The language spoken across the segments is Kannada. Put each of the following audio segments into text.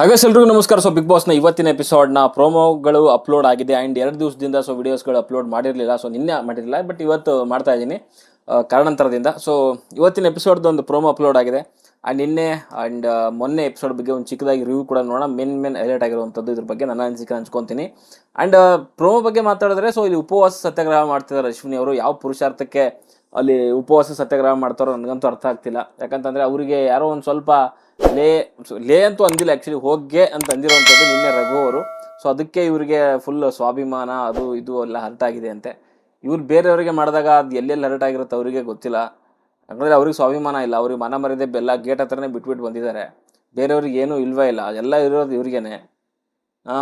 ಹಾಗಾದ್ರೆ ಎಲ್ರಿಗೂ ನಮಸ್ಕಾರ. ಸೊ ಬಿಗ್ ಬಾಸ್ನ ಇವತ್ತಿನ ಎಪಿಸೋಡ್ನ ಪ್ರೋಮೋಗಳು ಅಪ್ಲೋಡ್ ಆಗಿದೆ. ಆ್ಯಂಡ್ ಎರಡು ದಿವಸದಿಂದ ಸೊ ವಿಡಿಯೋಸ್ಗಳು ಅಪ್ಲೋಡ್ ಮಾಡಿರಲಿಲ್ಲ. ಸೊ ನಿನ್ನೆ ಮಾಡಿರಲಿಲ್ಲ. ಬಟ್ ಇವತ್ತು ಮಾಡ್ತಾ ಇದ್ದೀನಿ. ಕಾರಣಾಂತರದಿಂದ. ಸೊ ಇವತ್ತಿನ ಎಪಿಸೋಡ್ದು ಒಂದು ಪ್ರೋಮೋ ಅಪ್ಲೋಡ್ ಆಗಿದೆ. ಆ್ಯಂಡ್ ನಿನ್ನೆ ಆ್ಯಂಡ್ ಮೊನ್ನೆ ಎಪಿಸೋಡ್ ಬಗ್ಗೆ ಒಂದು ಚಿಕ್ಕದಾಗಿ ರಿವ್ಯೂ ಕೂಡ ನೋಡೋಣ. ಮೇನ್ ಮೇನ್ ಹೈಲೈಟ್ ಆಗಿರುವಂಥದ್ದು ಇದ್ರ ಬಗ್ಗೆ ನನ್ನ ಅನಿಸಿಕೆ ಹಂಚ್ಕೊತೀನಿ ಆ್ಯಂಡ್ ಪ್ರೋಮೋ ಬಗ್ಗೆ ಮಾತಾಡಿದ್ರೆ ಸೊ ಇಲ್ಲಿ ಉಪವಾಸ ಸತ್ಯಾಗ್ರಹ ಮಾಡ್ತಿದ್ದಾರೆ ಅಶ್ವಿನಿ ಅವರು. ಯಾವ ಪುರುಷಾರ್ಥಕ್ಕೆ ಅಲ್ಲಿ ಉಪವಾಸ ಸತ್ಯಾಗ್ರಹ ಮಾಡ್ತಾರೋ ನನಗಂತೂ ಅರ್ಥ ಆಗ್ತಿಲ್ಲ. ಯಾಕಂತಂದರೆ ಅವರಿಗೆ ಯಾರೋ ಒಂದು ಸ್ವಲ್ಪ ಲೇ ಲೇ ಅಂತೂ ಅಂದಿಲ್ಲ ಆ್ಯಕ್ಚುಲಿ ಹೋಗ್ಗೆ ಅಂತ ಅಂದಿರುವಂಥದ್ದು ನಿನ್ನೆ ರಘು ಅವರು. ಸೊ ಅದಕ್ಕೆ ಇವರಿಗೆ ಫುಲ್ ಸ್ವಾಭಿಮಾನ, ಅದು ಇದು ಎಲ್ಲ ಹರ್ಟ್ ಆಗಿದೆ ಅಂತೆ. ಇವ್ರು ಬೇರೆಯವರಿಗೆ ಮಾಡಿದಾಗ ಅದು ಎಲ್ಲೆಲ್ಲಿ ಹರ್ಟ್ ಆಗಿರುತ್ತೆ ಅವರಿಗೆ ಗೊತ್ತಿಲ್ಲ. ಯಾಕಂದರೆ ಅವ್ರಿಗೆ ಸ್ವಾಭಿಮಾನ ಇಲ್ಲ. ಅವ್ರಿಗೆ ಮನ ಮರಿದೆ ಬೆಲ್ಲ ಗೇಟ್ ಹತ್ರನೇ ಬಿಟ್ಬಿಟ್ಟು ಬಂದಿದ್ದಾರೆ. ಬೇರೆಯವ್ರಿಗೆ ಏನೂ ಇಲ್ವೇ ಇಲ್ಲ. ಎಲ್ಲ ಇರೋದು ಇವ್ರಿಗೇನೆ.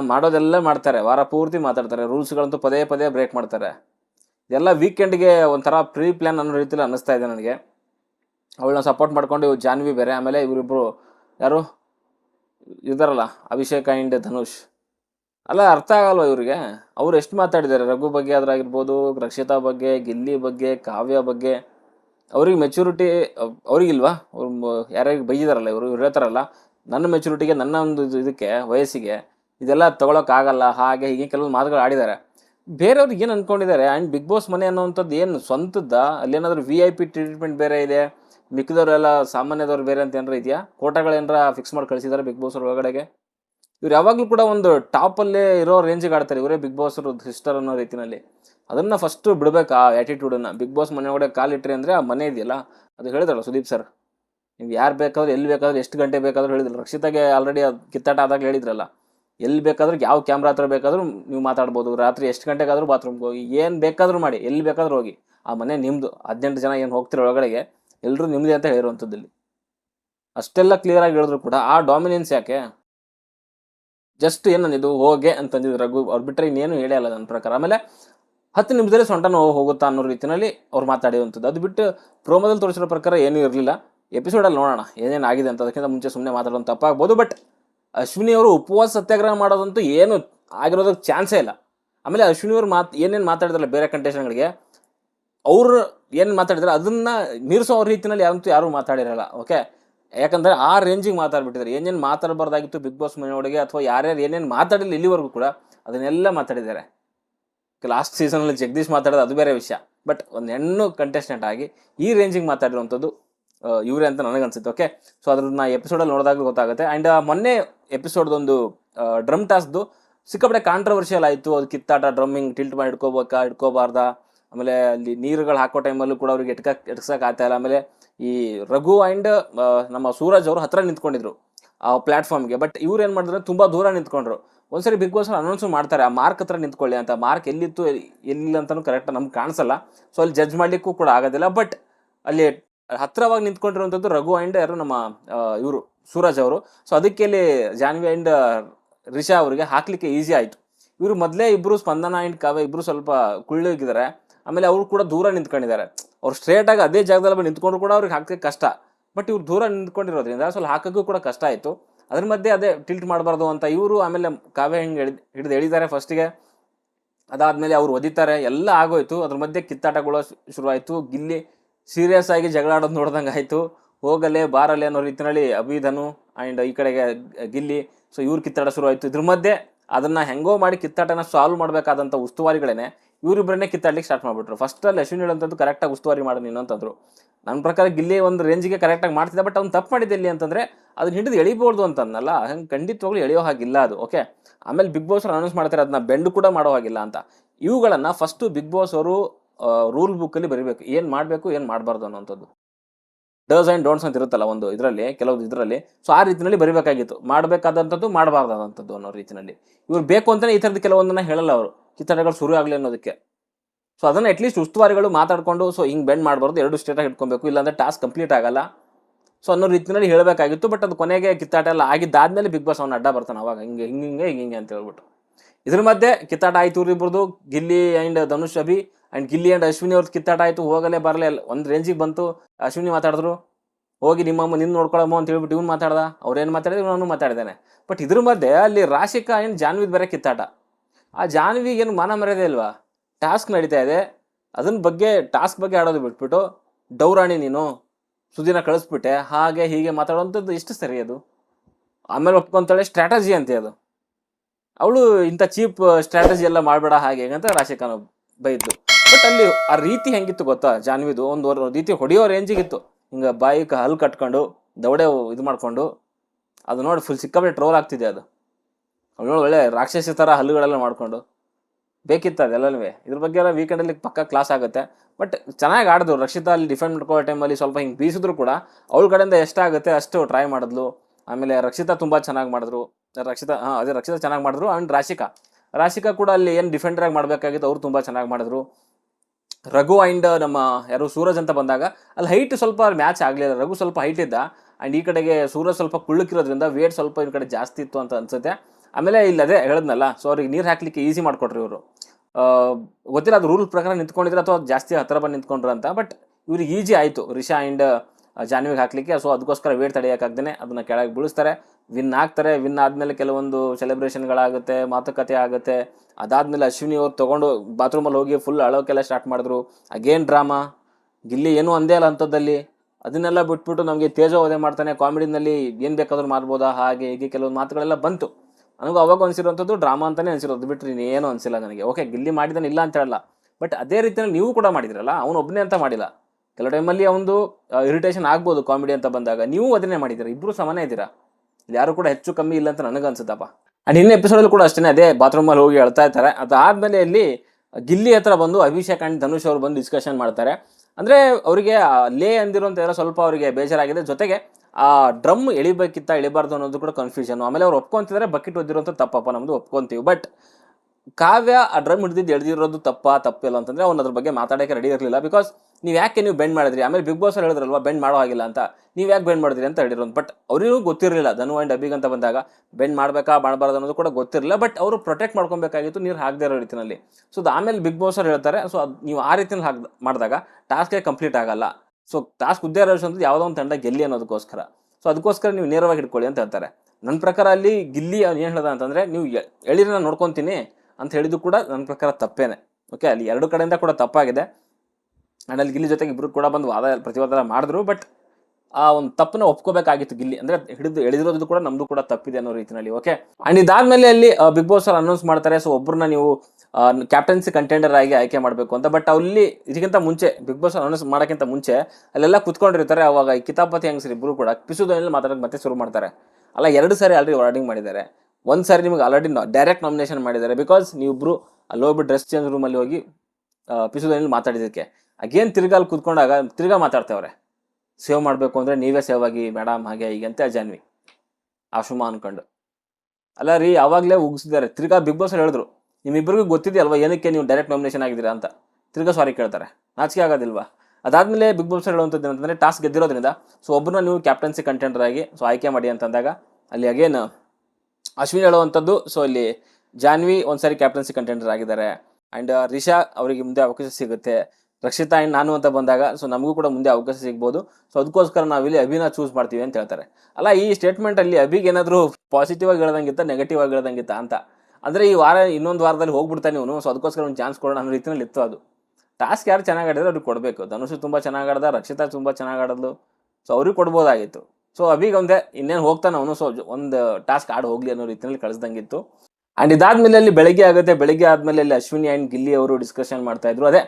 ಮಾಡೋದೆಲ್ಲ ಮಾಡ್ತಾರೆ. ವಾರ ಪೂರ್ತಿ ಮಾತಾಡ್ತಾರೆ. ರೂಲ್ಸ್ಗಳಂತೂ ಪದೇ ಪದೇ ಬ್ರೇಕ್ ಮಾಡ್ತಾರೆ. ಇದೆಲ್ಲ ವೀಕೆಂಡ್ಗೆ ಒಂಥರ ಪ್ರೀ ಪ್ಲ್ಯಾನ್ ಅನ್ನೋ ರೀತಿಲಿ ಅನ್ನಿಸ್ತಾ ಇದೆ ನನಗೆ. ಅವಳನ್ನ ಸಪೋರ್ಟ್ ಮಾಡ್ಕೊಂಡು ಇವ್ರು ಜಾನ್ವಿ ಬೇರೆ, ಆಮೇಲೆ ಇವರಿಬ್ಬರು ಯಾರು? ಇದಾರಲ್ಲ, ಅಭಿಷೇಕ್ ಆ್ಯಂಡ್ ಧನುಷ್. ಅಲ್ಲ, ಅರ್ಥ ಆಗಲ್ವ ಇವರಿಗೆ? ಅವ್ರು ಎಷ್ಟು ಮಾತಾಡಿದ್ದಾರೆ? ರಘು ಬಗ್ಗೆ ಅದ್ರಾಗಿರ್ಬೋದು ರಕ್ಷಿತಾ ಬಗ್ಗೆ, ಗಿಲ್ಲಿ ಬಗ್ಗೆ, ಕಾವ್ಯ ಬಗ್ಗೆ. ಅವ್ರಿಗೆ ಮೆಚುರಿಟಿ ಅವ್ರಿಗಿಲ್ವಾ? ಅವ್ರು ಯಾರ್ಯಾರಿಗೆ ಬೈದಿದಾರಲ್ಲ ಇವರು? ಇವ್ರು ಹೇಳ್ತಾರಲ್ಲ, ನನ್ನ ಮೆಚುರಿಟಿಗೆ ನನ್ನ ಒಂದು ಇದು- ಇದಕ್ಕೆ, ವಯಸ್ಸಿಗೆ, ಇದೆಲ್ಲ ತಗೊಳಕ್ಕಾಗಲ್ಲ, ಹಾಗೆ ಹೀಗೆ ಕೆಲವೊಂದು ಮಾತುಗಳು ಆಡಿದ್ದಾರೆ. ಬೇರೆಯವ್ರಿಗೆ ಏನು ಅನ್ಕೊಂಡಿದ್ದಾರೆ? ಆ್ಯಂಡ್ ಬಿಗ್ ಬಾಸ್ ಮನೆ ಅನ್ನೋವಂಥದ್ದು ಏನು ಸ್ವಂತದ್ದ? ಅಲ್ಲೇನಾದರೂ ವಿ ಐ ಪಿ ಟ್ರೀಟ್ಮೆಂಟ್ ಬೇರೆ ಇದೆ? ಮಿಕ್ಕಿದವರೆಲ್ಲ ಸಾಮಾನ್ಯದವ್ರು ಬೇರೆ ಅಂತ ಏನಾರ ಇದೆಯಾ? ಕೋಟಗಳೇನಾರ ಫಿಕ್ಸ್ ಮಾಡಿ ಕಳಿಸಿದ್ದಾರೆ ಬಿಗ್ ಬಾಸ್ ಒಳಗಡೆಗೆ? ಇವ್ರು ಯಾವಾಗಲೂ ಕೂಡ ಒಂದು ಟಾಪಲ್ಲೇ ಇರೋ ರೇಂಜಿಗೆ ಆಡ್ತಾರೆ ಇವರೇ ಬಿಗ್ ಬಾಸ್ ಸಿಸ್ಟರ್ ಅನ್ನೋ ರೀತಿಯಲ್ಲಿ ಅದನ್ನು ಫಸ್ಟು ಬಿಡಬೇಕು ಆ ಆ್ಯಟಿಟ್ಯೂಡನ್ನು ಬಿಗ್ ಬಾಸ್ ಮನೆ ಒಳಗಡೆ ಕಾಲಿಟ್ರಿ ಅಂದರೆ ಆ ಮನೆ ಇದೆಯಲ್ಲ? ಅದು ಹೇಳಿದ್ರಲ್ಲ ಸುದೀಪ್ ಸರ್ ನೀವು ಯಾರು ಬೇಕಾದ್ರೂ ಎಲ್ಲಿ ಬೇಕಾದ್ರೂ ಎಷ್ಟು ಗಂಟೆ ಬೇಕಾದ್ರೂ ಹೇಳಿದ್ರಲ್ಲ. ರಕ್ಷಿತಾಗೆ ಆಲ್ರೆಡಿ ಅದು ಕಿತ್ತಾಟ ಆದಾಗ ಹೇಳಿದ್ರಲ್ಲ. ಎಲ್ಲಿ ಬೇಕಾದ್ರೂ ಯಾವ ಕ್ಯಾಮ್ರಾ ಹತ್ರ ಬೇಕಾದರೂ ನೀವು ಮಾತಾಡ್ಬೋದು. ರಾತ್ರಿ ಎಷ್ಟು ಗಂಟೆಗಾದರೂ ಬಾತ್ರೂಮ್ಗೆ ಹೋಗಿ. ಏನು ಬೇಕಾದರೂ ಮಾಡಿ, ಎಲ್ಲಿ ಬೇಕಾದರೂ ಹೋಗಿ. ಆ ಮನೆ ನಿಮ್ಮದು ಹದಿನೆಂಟು ಜನ ಏನು ಹೋಗ್ತಿರೋ ಒಳಗಡೆಗೆ ಎಲ್ಲರೂ ನಿಮ್ಮದೇ ಅಂತ ಹೇಳಿರುವಂಥದ್ದಲ್ಲಿ. ಅಷ್ಟೆಲ್ಲ ಕ್ಲಿಯರ್ ಆಗಿ ಹೇಳಿದ್ರು ಕೂಡ ಆ ಡಾಮಿನೆನ್ಸ್ ಯಾಕೆ? ಜಸ್ಟ್ ಏನು ಇದು ಹೋಗೆ ಅಂತಂದಿದ್ರು ರಘು. ಅವ್ರು ಬಿಟ್ಟರೆ ಇನ್ನೇನು ಹೇಳೇ ಅಲ್ಲ ನನ್ನ ಪ್ರಕಾರ. ಆಮೇಲೆ ಹತ್ತು ನಿಮಿಷದಲ್ಲಿ ಸೊಂಟ ನೋವು ಹೋಗುತ್ತಾ ಅನ್ನೋ ರೀತಿಯಲ್ಲಿ ಅವ್ರು ಮಾತಾಡಿರುವಂಥದ್ದು. ಅದು ಬಿಟ್ಟು ಪ್ರೋಮೋದಲ್ಲಿ ತೋರಿಸಿರೋ ಪ್ರಕಾರ ಏನೂ ಇರಲಿಲ್ಲ. ಎಪಿಸೋಡಲ್ಲಿ ನೋಡೋಣ ಏನೇನು ಆಗಿದೆ ಅಂತ. ಅದಕ್ಕಿಂತ ಮುಂಚೆ ಸುಮ್ಮನೆ ಮಾತಾಡೋದು ತಪ್ಪಾಗ್ಬೋದು. ಬಟ್ ಅಶ್ವಿನಿ ಅವರು ಉಪವಾಸ ಸತ್ಯಾಗ್ರಹ ಮಾಡೋದಂತೂ ಏನು ಆಗಿರೋದಕ್ಕೆ ಚಾನ್ಸೇ ಇಲ್ಲ. ಆಮೇಲೆ ಅಶ್ವಿನಿ ಅವರು ಮಾತು, ಏನೇನು ಮಾತಾಡಿದ್ರಲ್ಲ ಬೇರೆ ಕಂಟೆಸ್ಟೆಂಟ್ಗಳಿಗೆ ಅವರು ಏನು ಮಾತಾಡಿದ್ರೆ ಅದನ್ನು ಮೀರಿಸೋ ರೀತಿಯಲ್ಲಿ ಯಾರಂತೂ ಯಾರೂ ಮಾತಾಡಿರಲ್ಲ ಓಕೆ ಯಾಕಂದರೆ ಆ ರೇಂಜಿಗೆ ಮಾತಾಡ್ಬಿಟ್ಟಿದ್ದಾರೆ. ಏನೇನು ಮಾತಾಡಬಾರ್ದಾಗಿತ್ತು ಬಿಗ್ ಬಾಸ್ ಮನೆಯೊಳಗೆ ಅಥವಾ ಯಾರ್ಯಾರು ಏನೇನು ಮಾತಾಡಿಲ್ಲ ಇಲ್ಲಿವರೆಗೂ ಕೂಡ ಅದನ್ನೆಲ್ಲ ಮಾತಾಡಿದ್ದಾರೆ. ಲಾಸ್ಟ್ ಸೀಸನಲ್ಲಿ ಜಗದೀಶ್ ಮಾತಾಡೋದು ಅದು ಬೇರೆ ವಿಷಯ. ಬಟ್ ಒಂದು ಹೆಣ್ಣು ಕಂಟೆಸ್ಟೆಂಟ್ ಆಗಿ ಈ ರೇಂಜಿಗೆ ಮಾತಾಡಿರುವಂಥದ್ದು ಇವರೇ ಅಂತ ನನಗನ್ಸುತ್ತೆ ಓಕೆ ಸೊ ಅದ್ರನ್ನ ಎಪಿಸೋಡಲ್ಲಿ ನೋಡಿದಾಗ ಗೊತ್ತಾಗುತ್ತೆ. ಆ್ಯಂಡ್ ಮೊನ್ನೆ ಎಪಿಸೋಡ್ದೊಂದು ಡ್ರಮ್ ಟಾಸ್ದು ಸಿಕ್ಕಾಪಟ್ಟೆ ಕಾಂಟ್ರವರ್ಷಿಯಲ್ ಆಯಿತು. ಅದು ಕಿತ್ತಾಟ ಡ್ರಮ್ಮಿಂಗ್ ಟಿಲ್ಟ್ ಮಾಡಿ ಇಟ್ಕೋಬೇಕಾ, ಇಟ್ಕೋಬಾರ್ದಾ. ಆಮೇಲೆ ಅಲ್ಲಿ ನೀರುಗಳು ಹಾಕೋ ಟೈಮಲ್ಲೂ ಕೂಡ ಅವ್ರಿಗೆ ಎಟ್ಕ ಎಟ್ಸಕ್ಕೆ ಆಗ್ತಾಯಿಲ್ಲ ಆಮೇಲೆ ಈ ರಘು ಆ್ಯಂಡ್ ನಮ್ಮ ಸೂರಜ್ ಅವರು ಹತ್ರ ನಿಂತ್ಕೊಂಡಿದ್ರು, ಆ ಪ್ಲಾಟ್ಫಾರ್ಮ್ಗೆ ಬಟ್ ಇವ್ರು ಏನು ಮಾಡಿದ್ರೆ, ತುಂಬ ದೂರ ನಿಂತ್ಕೊಂಡ್ರು. ಒಂದ್ಸರಿ ಬಿಗ್ ಬಾಸ್ ಅನೌನ್ಸ್ ಮಾಡ್ತಾರೆ, ಆ ಮಾರ್ಕ್ ಹತ್ರ ನಿಂತ್ಕೊಳ್ಳಿ ಅಂತ. ಮಾರ್ಕ್ ಎಲ್ಲಿತ್ತು, ಎಲ್ಲಿ- ಎಲ್ಲಿಲ್ಲ ಅಂತಲೂ ಕರೆಕ್ಟ್ ನಮ್ಗೆ ಕಾಣಿಸಲ್ಲ. ಸೊ ಅಲ್ಲಿ ಜಡ್ಜ್ ಮಾಡಲಿಕ್ಕೂ ಕೂಡ ಆಗೋದಿಲ್ಲ. ಬಟ್ ಅಲ್ಲಿ ಹತ್ರವಾಗಿ ನಿಂತ್ಕೊಂಡಿರುವಂಥದ್ದು ರಘು ಆ್ಯಂಡ್ ಯಾರು ನಮ್ಮ ಇವರು, ಸೂರಜ್ ಅವರು. ಸೊ ಅದಕ್ಕೆ ಇಲ್ಲಿ ಜಾನ್ವಿ ಆ್ಯಂಡ್ ರಿಷಾ ಅವರಿಗೆ ಹಾಕ್ಲಿಕ್ಕೆ ಈಸಿ ಆಯಿತು. ಇವರು ಮೊದಲೇ ಇಬ್ಬರು ಸ್ಪಂದನ ಆ್ಯಂಡ್ ಕಾವ್ಯ ಇಬ್ಬರು ಸ್ವಲ್ಪ ಕುಳ್ಳೋಗಿದ್ದಾರೆ ಆಮೇಲೆ ಅವರು ಕೂಡ ದೂರ ನಿಂತ್ಕೊಂಡಿದ್ದಾರೆ. ಅವ್ರು ಸ್ಟ್ರೇಟಾಗಿ ಅದೇ ಜಾಗದಲ್ಲಿ ನಿಂತ್ಕೊಂಡ್ರು ಕೂಡ ಅವ್ರಿಗೆ ಹಾಕಕ್ಕೆ ಕಷ್ಟ. ಬಟ್ ಇವ್ರು ದೂರ ನಿಂತ್ಕೊಂಡಿರೋದ್ರಿಂದ ಸ್ವಲ್ಪ ಹಾಕೋಕ್ಕೂ ಕೂಡ ಕಷ್ಟ ಆಯಿತು. ಅದ್ರ ಮಧ್ಯೆ ಅದೇ ಟಿಲ್ಟ್ ಮಾಡಬಾರ್ದು ಅಂತ ಇವರು, ಆಮೇಲೆ ಕಾವ್ಯ ಹೆಂಗೆ ಹಿಡಿದು ಹಿಡಿದು ಎಳಿತಾರೆ ಫಸ್ಟಿಗೆ ಅದಾದಮೇಲೆ ಅವ್ರು ಒದಿತಾರೆ. ಎಲ್ಲ ಆಗೋಯ್ತು. ಅದ್ರ ಮಧ್ಯೆ ಕಿತ್ತಾಟಗಳು ಶುರುವಾಯಿತು. ಗಿಲ್ಲಿ ಸೀರಿಯಸ್ ಆಗಿ ಜಗಳಾಡೋದು ನೋಡ್ದಂಗೆ ಆಯಿತು. ಹೋಗಲೇ ಬಾರಲೆ ಅನ್ನೋ ರೀತಿಯಲ್ಲಿ ಅಭಿಧನು ಆ್ಯಂಡ್ ಈ ಕಡೆಗೆ ಗಿಲ್ಲಿ ಸೊ ಇವ್ರು ಕಿತ್ತಾಟ ಶುರುವಾಯಿತು ಇದ್ರ ಮಧ್ಯೆ ಅದನ್ನು ಹೆಂಗೋ ಮಾಡಿ ಕಿತ್ತಾಟನ ಸಾಲ್ವ್ ಮಾಡಬೇಕಾದಂಥ ಉಸ್ತುವಾರಿಗಳೇ ಇವರಿಬ್ಬರನ್ನೇ ಕಿತ್ತಾಡ್ಲಿಕ್ಕೆ ಸ್ಟಾರ್ಟ್ ಮಾಡಿಬಿಟ್ರು. ಫಸ್ಟಲ್ಲಿ ಅಶ್ವಿನ್ ಹೇಳಂತದ್ದು ಕರೆಕ್ಟಾಗಿ ಉಸ್ತುವಾರಿ ಮಾಡಿ ನೀನು ಅಂತಂದರು. ನನ್ನ ಪ್ರಕಾರ ಗಿಲ್ಲಿ ಒಂದು ರೇಂಜಿಗೆ ಕರೆಕ್ಟಾಗಿ ಮಾಡ್ತಿದ್ದೆ ಬಟ್ ಅವ್ನು ತಪ್ಪು ಮಾಡಿದ್ದೆ ಇಲ್ಲಿ ಅಂತಂದರೆ ಅದನ್ನ ಹಿಡಿದು ಎಳಿಬೋದು ಅಂತಂದಲ್ಲ ಹಂಗೆ ಖಂಡಿತವಾಗ್ಲೂ ಎಳೆಯೋ ಹಾಗಿಲ್ಲ ಅದು ಓಕೆ ಆಮೇಲೆ ಬಿಗ್ ಬಾಸ್ ಅನೌನ್ಸ್ ಮಾಡ್ತಾರೆ, ಅದನ್ನ ಬೆಂಡು ಕೂಡ ಮಾಡೋ ಹಾಗಿಲ್ಲ ಅಂತ. ಇವುಗಳನ್ನು ಫಸ್ಟು ಬಿಗ್ ಬಾಸ್ ಅವರು ರೂಲ್ ಬುಕ್ಕಲ್ಲಿ ಬರೀಬೇಕು. ಏನು ಮಾಡಬೇಕು, ಏನು ಮಾಡಬಾರ್ದು ಅನ್ನೋಂಥದ್ದು ಡಸ್ ಆ್ಯಂಡ್ ಡೋಂಟ್ಸ್ ಅಂತ ಇರುತ್ತಲ್ಲ ಒಂದು ಇದರಲ್ಲಿ ಕೆಲವು ಇದರಲ್ಲಿ. ಸೊ ಆ ರೀತಿಯಲ್ಲಿ ಬರಿಬೇಕಾಗಿತ್ತು. ಮಾಡಬೇಕಾದಂಥದ್ದು ಮಾಡಬಾರ್ದಾದಂಥದ್ದು ಅನ್ನೋ ರೀತಿಯಲ್ಲಿ ಇವ್ರು ಬೇಕು ಅಂತಲೇ ಈ ಥರದ್ದು ಕೆಲವೊಂದನ್ನ ಹೇಳಲ್ಲ ಅವರು. ಕಿತ್ತಾಟಗಳು ಶುರು ಆಗಲಿ ಅನ್ನೋದಕ್ಕೆ. ಸೊ ಅದನ್ನು ಅಟ್ಲೀಸ್ಟ್ ಉಸ್ತುವಾರಿಗಳು ಮಾತಾಡಿಕೊಂಡು ಸೊ ಹಿಂಗೆ ಬೆಂಡ್ ಮಾಡಬಾರ್ದು, ಎರಡು ಸ್ಟೇಟಾಗಿ ಇಟ್ಕೊಬೇಕು. ಇಲ್ಲಾಂದರೆ ಟಾಸ್ಕ್ ಕಂಪ್ಲೀಟ್ ಆಗಲ್ಲ. ಸೊ ಅನ್ನೋ ರೀತಿಯಲ್ಲಿ ಹೇಳಬೇಕಾಗಿತ್ತು. ಬಟ್ ಅದು ಕೊನೆಗೆ ಕಿತ್ತಾಟ ಎಲ್ಲ ಆಗಿದ್ದಾದ್ಮೇಲೆ ಬಿಗ್ ಬಾಸ್ ಅವ್ನ ಅಡ್ಡ ಬರ್ತಾನೆ ಅವಾಗ. ಹಿಂಗೆ ಹಿಂಗೆ ಹಿಂಗೆ ಹಿಂಗೆ ಹಿಂಗೆ ಅಂತ ಹೇಳ್ಬಿಟ್ಟು. ಇದ್ರ ಮಧ್ಯೆ ಕಿತ್ತಾಟ ಆಯ್ತು ಇವ್ರಿಬ್ರದ್ದು Gilli and Dhanush Abhi and Gilli and Ashwini ಅವ್ರದ್ದು ಕಿತ್ತಾಟ ಆಯಿತು, ಹೋಗಲೇ ಬರಲೇ ಒಂದು ರೇಂಜಿಗೆ ಬಂತು ಅಶ್ವಿನಿ ಮಾತಾಡಿದ್ರು. ಹೋಗಿ ನಿಮ್ಮಮ್ಮ ನಿನ್ನ ನೋಡ್ಕೊಳಮ್ಮ ಅಂತ ಹೇಳ್ಬಿಟ್ಟು ಇವ್ನು ಮಾತಾಡ್ದ. ಅವ್ರೇನು ಮಾತಾಡಿದ್ರು ನಾನು ಮಾತಾಡಿದ್ದಾನೆ ಬಟ್ ಇದ್ರ ಮಧ್ಯೆ ಅಲ್ಲಿ ರಾಶಿಕಾ ಆ್ಯಂಡ್ ಜಾನ್ವಿದ್ ಬೇರೆ ಕಿತ್ತಾಟ. ಆ ಜಾನ್ವಿಗೆ ಏನು ಮಾನ ಮರ್ಯಾದೆ ಇಲ್ವಾ? ಟಾಸ್ಕ್ ನಡೀತಾ ಇದೆ. ಅದನ್ನ ಬಗ್ಗೆ ಟಾಸ್ಕ್ ಬಗ್ಗೆ ಆಡೋದು ಬಿಟ್ಬಿಟ್ಟು, ಡೌರಾಣಿ ನೀನು, ಸುದಿನ ಕಳಿಸ್ಬಿಟ್ಟೆ. ಹಾಗೆ ಹೀಗೆ ಮಾತಾಡೋವಂಥದ್ದು ಇಷ್ಟು ಸರಿ ಅದು? ಆಮೇಲೆ ಒಪ್ಕೊಂತಾಳೆ ಸ್ಟ್ರಾಟಜಿ ಅಂತೆ ಅದು. ಅವಳು ಇಂಥ ಚೀಪ್ ಸ್ಟ್ರಾಟಜಿ ಎಲ್ಲ ಮಾಡಬೇಡ ಹಾಗೆ ಅಂತ ರಾಶಿಕಾನ ಬೈದ್ಲು. ಬಟ್ ಅಲ್ಲಿ ಆ ರೀತಿ ಹೆಂಗಿತ್ತು ಗೊತ್ತಾ? ಜಾನ್ವಿದು ಒಂದು ರೀತಿ ಹೊಡೆಯೋ ರೇಂಜಿಗಿತ್ತು ಹಿಂಗೆ ಬಾಯಿಗೆ ಹಲ್ಲು ಕಟ್ಕೊಂಡು ದೌಡೆ ಇದು ಮಾಡ್ಕೊಂಡು, ಅದು ನೋಡಿ ಫುಲ್ ಸಿಕ್ಕಾಪಟ್ಟೆ ಟ್ರೋಲ್ ಆಗ್ತಿದೆ ಅದು. ನೋಡಿ ಒಳ್ಳೆ ರಾಕ್ಷಸಿ ಥರ ಹಲ್ಲುಗಳೆಲ್ಲ ಮಾಡಿಕೊಂಡು. ಬೇಕಿತ್ತು ಅದೆಲ್ಲನೂ ಇದ್ರ ಬಗ್ಗೆ ಎಲ್ಲ ವೀಕೆಂಡಲ್ಲಿ ಪಕ್ಕ ಕ್ಲಾಸ್ ಆಗುತ್ತೆ. ಬಟ್ ಚೆನ್ನಾಗಿ ಆಡಿದ್ರು. ರಕ್ಷಿತಾ ಅಲ್ಲಿ ಡಿಫೆಂಡ್ ಮಾಡ್ಕೊಳ್ಳೋ ಟೈಮಲ್ಲಿ ಸ್ವಲ್ಪ ಹಿಂಗೆ ಬೀಸಿದ್ರು ಕೂಡ. ಅವ್ಳ ಕಡೆಯಿಂದ ಎಷ್ಟಾಗುತ್ತೆ ಅಷ್ಟು ಟ್ರೈ ಮಾಡಿದ್ಲು. ಆಮೇಲೆ ರಕ್ಷಿತಾ ತುಂಬ ಚೆನ್ನಾಗಿ ಮಾಡಿದ್ರು. ರಕ್ಷಿತಾ, ಹಾಂ, ಅದೇ ರಕ್ಷಿತಾ ಚೆನ್ನಾಗಿ ಮಾಡಿದ್ರು. ಆ್ಯಂಡ್ ರಾಶಿಕಾ. ರಾಶಿಕಾ ಕೂಡ ಅಲ್ಲಿ ಏನು ಡಿಫೆಂಡರ್ ಆಗಿ ಮಾಡಬೇಕಾಗಿತ್ತು ಅವ್ರು ತುಂಬ ಚೆನ್ನಾಗಿ ಮಾಡಿದ್ರು. ರಘು ಆ್ಯಂಡ್ ನಮ್ಮ ಯಾರು ಸೂರಜ್ ಅಂತ ಬಂದಾಗ, ಅಲ್ಲಿ ಹೈಟ್ ಸ್ವಲ್ಪ ಮ್ಯಾಚ್ ಆಗಲಿಲ್ಲ. ರಘು ಸ್ವಲ್ಪ ಹೈಟ್ ಇದ್ದ. ಆ್ಯಂಡ್ ಈ ಕಡೆಗೆ ಸೂರಜ್ ಸ್ವಲ್ಪ ಕುಳ್ಳಕ್ಕಿರೋದ್ರಿಂದ ವೇಟ್ ಸ್ವಲ್ಪ ಈ ಕಡೆ ಜಾಸ್ತಿ ಇತ್ತು ಅಂತ ಅನ್ಸುತ್ತೆ. ಆಮೇಲೆ ಇಲ್ಲಿ ಅದೇ ಹೇಳಿದ್ನಲ್ಲ ಸೊ ಅವ್ರಿಗೆ ನೀರು ಹಾಕ್ಲಿಕ್ಕೆ ಈಸಿ ಮಾಡಿಕೊಟ್ರಿ ಇವರು. ಗೊತ್ತಿಲ್ಲ, ಅದು ರೂಲ್ ಪ್ರಕಾರ ನಿಂತ್ಕೊಂಡಿದ್ರೆ ಅಥವಾ ಜಾಸ್ತಿ ಹತ್ತಿರ ಬಂದು ನಿಂತ್ಕೊಂಡ್ರು ಅಂತ ಬಟ್ ಇವ್ರಿಗೆ ಈಜಿ ಆಯಿತು. ರಿಷಾ ಆ್ಯಂಡ್ ಜಾನ್ವಿಗೆ ಹಾಕ್ಲಿಕ್ಕೆ. ಸೊ ಅದಕ್ಕೋಸ್ಕರ ವೇಟ್ ತಡೆಯೋಕ್ಕಾಗ್ದೇ ಅದನ್ನು ಕೆಳಗೆ ಬೀಳಿಸ್ತಾರೆ. ವಿನ್ ಆಗ್ತಾರೆ. ವಿನ್ ಆದಮೇಲೆ ಕೆಲವೊಂದು ಸೆಲೆಬ್ರೇಷನ್ಗಳಾಗುತ್ತೆ ಮಾತುಕತೆ ಆಗುತ್ತೆ. ಅದಾದಮೇಲೆ ಅಶ್ವಿನಿ ಅವ್ರು ತೊಗೊಂಡು ಬಾತ್ರೂಮಲ್ಲಿ ಹೋಗಿ ಫುಲ್ ಅಳೋಕೆಲ್ಲ ಸ್ಟಾರ್ಟ್ ಮಾಡಿದ್ರು. ಅಗೇನ್ ಡ್ರಾಮಾ ಗಿಲ್ಲಿ ಏನೂ ಅಂದೇ ಅಲ್ಲ ಅಂಥದ್ದಲ್ಲಿ ಅದನ್ನೆಲ್ಲ ಬಿಟ್ಬಿಟ್ಟು ನಮಗೆ ತೇಜೋ ತೇಜೋವಧೆ ಮಾಡ್ತಾನೆ. ಕಾಮಿಡಿನಲ್ಲಿ ಏನು ಬೇಕಾದರೂ ಮಾಡ್ಬೋದಾ? ಹಾಗೆ ಹೀಗೆ ಕೆಲವೊಂದು ಮಾತುಗಳೆಲ್ಲ ಬಂತು. ನನಗೂ ಅವಾಗ ಅನಿಸಿರುವಂಥದ್ದು ಡ್ರಾಮಾ ಅಂತಲೇ ಅನಿಸಿರೋದು. ಬಿಟ್ಟರೆ ಇನ್ನೇನು ಅನಿಸಿಲ್ಲ ನನಗೆ. ಓಕೆ ಗಿಲ್ಲಿ ಮಾಡಿದಾನೆ ಇಲ್ಲ ಅಂತ ಹೇಳಲ್ಲ. ಬಟ್ ಅದೇ ರೀತಿಯಲ್ಲಿ ನೀವು ಕೂಡ ಮಾಡಿದ್ರಲ್ಲ. ಅವನು ಒಬ್ಬನೇ ಅಂತ ಮಾಡಿಲ್ಲ. ಕೆಲವು ಟೈಮಲ್ಲಿ ಅವನು ಇರಿಟೇಷನ್ ಆಗ್ಬೋದು ಕಾಮಿಡಿ ಅಂತ ಬಂದಾಗ. ನೀವು ಅದನ್ನೇ ಮಾಡಿದ್ದೀರಾ? ಇಬ್ಬರು ಸಮಾನ ಇದ್ದೀರಾ? ಇಲ್ಲಿ ಯಾರು ಕೂಡ ಹೆಚ್ಚು ಕಮ್ಮಿ ಇಲ್ಲ ಅಂತ ನನಗೆ ಅನ್ಸುತ್ತಪ್ಪ. ಆ್ಯಂಡ್ ಇನ್ನು ಎಪಿಸೋಡಲ್ಲಿ ಕೂಡ ಅಷ್ಟೇ ಅದೇ ಬಾತ್ರೂಮಲ್ಲಿ ಹೋಗಿ ಹೇಳ್ತಾ ಇರ್ತಾರೆ. ಅದಾದಮೇಲೆ ಇಲ್ಲಿ ಗಿಲ್ಲಿ ಹತ್ರ ಬಂದು ಅಭಿಷೇಕ್ ಆ್ಯಂಡ್ ಧನುಷ್ ಅವರು ಬಂದು ಡಿಸ್ಕಷನ್ ಮಾಡ್ತಾರೆ. ಅಂದರೆ ಅವರಿಗೆ ಲೇ ಅಂದಿರೋಂಥ ಸ್ವಲ್ಪ ಅವರಿಗೆ ಬೇಜಾರಾಗಿದೆ. ಜೊತೆಗೆ, ಆ ಡ್ರಮ್ ಎಳಿಬೇಕಿತ್ತ ಎಳಿಬಾರ್ದು ಅನ್ನೋದು ಕೂಡ ಕನ್ಫ್ಯೂಷನ್ ಆಮೇಲೆ ಅವ್ರು ಒಪ್ಕೊಂತಿದ್ರೆ ಬಕೆಟ್ ಒದ್ದಿರೋಂಥ ತಪ್ಪಪ್ಪ ನಮ್ಮದು ಒಪ್ಕೊಂತೀವಿ. ಬಟ್ ಕಾವ್ಯ ಆ ಡ್ರಮ್ ಹಿಡಿದಿದ್ದು ಎಳ್ದಿರೋದು ತಪ್ಪ ತಪ್ಪಿಲ್ಲ ಅಂತಂದರೆ ಅವ್ನು ಅದ್ರ ಬಗ್ಗೆ ಮಾತಾಡೋಕ್ಕೆ ರೆಡಿ ಇರಲಿಲ್ಲ. ಬಿಕಾಸ್ ನೀವು ಯಾಕೆ ನೀವು ಬೆಂಡ್ ಮಾಡಿದ್ರಿ? ಆಮೇಲೆ ಬಿಗ್ ಬಾಸ್ ಹೇಳಿದ್ರಲ್ವಾ ಬೆಂಡ್ ಮಾಡೋ ಹಾಗಿಲ್ಲ ಅಂತ. ನೀವು ಯಾಕೆ ಬೆಂಡ್ ಮಾಡಿದ್ರಿ ಅಂತ ಹೇಳಿರೋದು ಬಟ್ ಅವರಿಗೂ ಗೊತ್ತಿರಲಿಲ್ಲ. ಧನು ಆ್ಯಂಡ್ ಅಬಿಗ್ ಅಂತ ಬಂದಾಗ ಬೆಂಡ್ ಮಾಡಬೇಕಾ, ಮಾಡಬಾರ್ದು ಅನ್ನೋದು ಕೂಡ ಗೊತ್ತಿರಲಿಲ್ಲ. ಬಟ್ ಅವರು ಪ್ರೊಟೆಕ್ಟ್ ಮಾಡ್ಕೊಬೇಕಾಗಿತ್ತು, ನೀರು ಹಾಕದೇ ಇರೋ ರೀತಿಯಲ್ಲಿ ಸೊ ಅದು ಆಮೇಲೆ ಬಿಗ್ ಬಾಸ್ ಅವ್ರು ಹೇಳ್ತಾರೆ ಸೊ ಅದು ನೀವು ಆ ರೀತಿಯಲ್ಲಿ ಹಾಕ್, ಮಾಡಿದಾಗ ಟಾಸ್ಕೇ ಕಂಪ್ಲೀಟ್ ಆಗಲ್ಲ. ಸೊ ಟಾಸ್ಕ್ ಉದ್ದೇ ಅಂತ ಯಾವುದೋ ಒಂದು ತಂಡ ಗೆಲ್ಲಿ ಅನ್ನೋದಕ್ಕೋಸ್ಕರ. ಸೊ ಅದಕ್ಕೋಸ್ಕರ ನೀವು ನೇರವಾಗಿ ಇಟ್ಕೊಳ್ಳಿ ಅಂತ ಹೇಳ್ತಾರೆ. ನನ್ನ ಪ್ರಕಾರ ಅಲ್ಲಿ ಗಿಲ್ಲಿ ಅವ್ನು ಏನು ಹೇಳ್ದ ಅಂತಂದರೆ, ನೀವು ಎಳಿರನ್ನ ಎಳಿರಿ ನೋಡ್ಕೊತೀನಿ ಅಂತ ಹೇಳಿದ್ದು ಕೂಡ ನನ್ನ ಪ್ರಕಾರ ತಪ್ಪೇನೆ. ಓಕೆ ಅಲ್ಲಿ ಎರಡು ಕಡೆಯಿಂದ ಕೂಡ ತಪ್ಪಾಗಿದೆ. ಆ್ಯಂಡ್ ಅಲ್ಲಿ ಗಿಲ್ಲಿ ಜೊತೆಗೆ ಇಬ್ಬರು ಕೂಡ ಬಂದು ವಾದ, ಪ್ರತಿವಾದ ಮಾಡಿದ್ರು ಬಟ್ ಆ ಒಂದು ತಪ್ಪನ್ನ ಒಪ್ಕೋಬೇಕಾಗಿತ್ತು ಗಿಲ್ಲಿ. ಅಂದ್ರೆ ಹಿಡಿದು, ಎಳೆದಿರೋದು ಕೂಡ ನಮ್ದು ಕೂಡ ತಪ್ಪಿದೆ ಅನ್ನೋ ರೀತಿಯಲ್ಲಿ ಓಕೆ ಅಂಡ್ ಇದಾದ್ಮೇಲೆ ಅಲ್ಲಿ ಬಿಗ್ ಬಾಸ್ ಅವ್ರು ಅನೌನ್ಸ್ ಮಾಡ್ತಾರೆ ಸೊ ಒಬ್ಬರನ್ನ ನೀವು ಕ್ಯಾಪ್ಟನ್ಸಿ ಕಂಟೆಂಡರ್ ಆಗಿ ಆಯ್ಕೆ ಮಾಡಬೇಕು ಅಂತ ಬಟ್ ಅಲ್ಲಿ ಇದಕ್ಕಿಂತ ಮುಂಚೆ ಬಿಗ್ ಬಾಸ್ ಅನೌನ್ಸ್ ಮಾಡೋಕ್ಕಿಂತ ಮುಂಚೆ, ಅಲ್ಲೆಲ್ಲ ಕುತ್ಕೊಂಡಿರ್ತಾರೆ, ಅವಾಗ ಕಿತಾಪತಿ ಹೆಂಗಸರು ಇಬ್ಬರು ಕೂಡ ಪಿಸುದಲ್ಲಿ ಮಾತಾಡೋಕೆ ಮತ್ತೆ ಶುರು ಮಾಡ್ತಾರೆ. ಅಲ್ಲ, ಎರಡು ಸಾರಿ ಆಲ್ರೆಡಿ ವಾರ್ಡಿಂಗ್ ಮಾಡಿದ್ದಾರೆ. ಒಂದು ಸಾರಿ ನಿಮಗೆ ಆಲ್ರೆಡಿ ಡೈರೆಕ್ಟ್ ನಾಮಿನೇಷನ್ ಮಾಡಿದ್ದಾರೆ ಬಿಕಾಸ್ ನೀವಿಬ್ರು ಅಲ್ಲಿ ಹೋಗ್ಬಿಟ್ಟು ಡ್ರೆಸ್ ಚೇಂಜ್ ರೂಮಲ್ಲಿ ಹೋಗಿ ಪಿಸುದಲ್ಲಿ ಮಾತಾಡಿದ್ದಕ್ಕೆ. ಅಗೇನ್ ತಿರ್ಗಾ ಅಲ್ಲಿ ಕುತ್ಕೊಂಡಾಗ ತಿರ್ಗಾ ಮಾತಾಡ್ತೇವ್ರೆ. ಸೇವ್ ಮಾಡಬೇಕು ಅಂದರೆ ನೀವೇ ಸೇವ್ ಆಗಿ ಮೇಡಮ್ ಹಾಗೆ, ಹೀಗೆ ಅಂತ ಜಾನ್ವಿ. ಆಶುಮ ಅನ್ಕೊಂಡು. ಅಲ್ಲ ರೀ, ಅವಾಗಲೇ ಉಗಿಸಿದ್ದಾರೆ ತಿರ್ಗಾ ಬಿಗ್ ಬಾಸ್ ಹೇಳಿದ್ರು ನಿಮ್ಮಿಬ್ಬರಿಗೂ ಗೊತ್ತಿದೆಯಲ್ವಾ ಏನಕ್ಕೆ ನೀವು ಡೈರೆಕ್ಟ್ ನಾಮಿನೇಷನ್ ಆಗಿದ್ದೀರಾ ಅಂತ. ತಿರ್ಗಾ ಸಾರಿ ಕೇಳ್ತಾರೆ. ನಾಚಿಕೆ ಆಗೋದಿಲ್ವಾ? ಅದಾದಮೇಲೆ ಬಿಗ್ ಬಾಸ್ ಹೇಳುವಂಥದ್ದು ಏನಂತಂದರೆ, ಟಾಸ್ಕ್ ಗೆದ್ದಿರೋದ್ರಿಂದ, ಸೊ ಒಬ್ಬರನ್ನ ನೀವು ಕ್ಯಾಪ್ಟನ್ಸಿ ಕಂಟೆಂಟರ್ ಆಗಿ, ಸೊ ಆಯ್ಕೆ ಮಾಡಿ ಅಂತಂದಾಗ, ಅಲ್ಲಿ ಅಗೇನ್ ಅಶ್ವಿನ್ ಹೇಳುವಂಥದ್ದು, ಸೊ ಇಲ್ಲಿ ಜಾನ್ವಿ ಒಂದ್ಸರಿ ಕ್ಯಾಪ್ಟನ್ಸಿ ಕಂಟೆಂಟರ್ ಆಗಿದ್ದಾರೆ. ಆ್ಯಂಡ್ ರಿಷಾ ಅವರಿಗೆ ಮುಂದೆ ಅವಕಾಶ ಸಿಗುತ್ತೆ. ರಕ್ಷಿತಾ ಆ್ಯಂಡ್ ನಾನು ಅಂತ ಬಂದಾಗ ಸೊ ನಮಗೂ ಕೂಡ ಮುಂದೆ ಅವಕಾಶ ಸಿಗ್ಬೋದು. ಸೊ ಅದಕ್ಕೋಸ್ಕರ ನಾವಿಲ್ಲಿ ಅಭಿನ ಚೂಸ್ ಮಾಡ್ತೀವಿ ಅಂತ ಹೇಳ್ತಾರೆ. ಅಲ್ಲ, ಈ ಸ್ಟೇಟ್ಮೆಂಟಲ್ಲಿ ಅಭಿಗೆ ಏನಾದರೂ ಪಾಸಿಟಿವ್ ಆಗಿ ಹೇಳ್ದಂಗಿತ್ತ ನೆಗೆಟಿವ್ ಆಗಿ ಹೇಳ್ದಂಗಿತ್ತ ಅಂತ? ಅಂದರೆ ಈ ವಾರ, ಇನ್ನೊಂದು ವಾರದಲ್ಲಿ ಹೋಗ್ಬಿಡ್ತಾನೆ ಇವನು ಸೊ ಅದಕ್ಕೋಸ್ಕರ ಒಂದು ಚಾನ್ಸ್ ಕೊಡೋಣ ಅನ್ನೋ ರೀತಿಯಲ್ಲಿ ಇತ್ತು ಅದು. ಟಾಸ್ಕ್ ಯಾರು ಚೆನ್ನಾಗಿ ಆಡಿದ್ರೆ ಅವ್ರಿಗೆ ಕೊಡಬೇಕು. ಧನುಷ್ ತುಂಬ ಚೆನ್ನಾಗಿ ಆಡ್ದ, ರಕ್ಷಿತಾ ತುಂಬ ಚೆನ್ನಾಗಿ ಆಡಿದ್ಲು. ಸೊ ಅವ್ರಿಗೆ ಕೊಡ್ಬೋದಾಗಿತ್ತು. ಸೊ ಅಭಿಗೆ ಒಂದೇ, ಇನ್ನೇನು ಹೋಗ್ತಾನೆ ಅವನು ಸೊ ಒಂದು ಟಾಸ್ಕ್ ಆಡ್ ಹೋಗ್ಲಿ ಅನ್ನೋ ರೀತಿಯಲ್ಲಿ ಕಳಿಸ್ದಂಗಿತ್ತು. ಆ್ಯಂಡ್ ಇದಾದ್ಮೇಲೆ ಅಲ್ಲಿ ಬೆಳಗ್ಗೆ ಆಗುತ್ತೆ. ಬೆಳಗ್ಗೆ ಆದ್ಮೇಲೆ ಅಲ್ಲಿ ಅಶ್ವಿನಿ ಆ್ಯಂಡ್ ಗಿಲ್ಲಿ ಅವರು ಡಿಸ್ಕಷನ್ ಮಾಡ್ತಾ ಇದ್ರು. ಅದೇ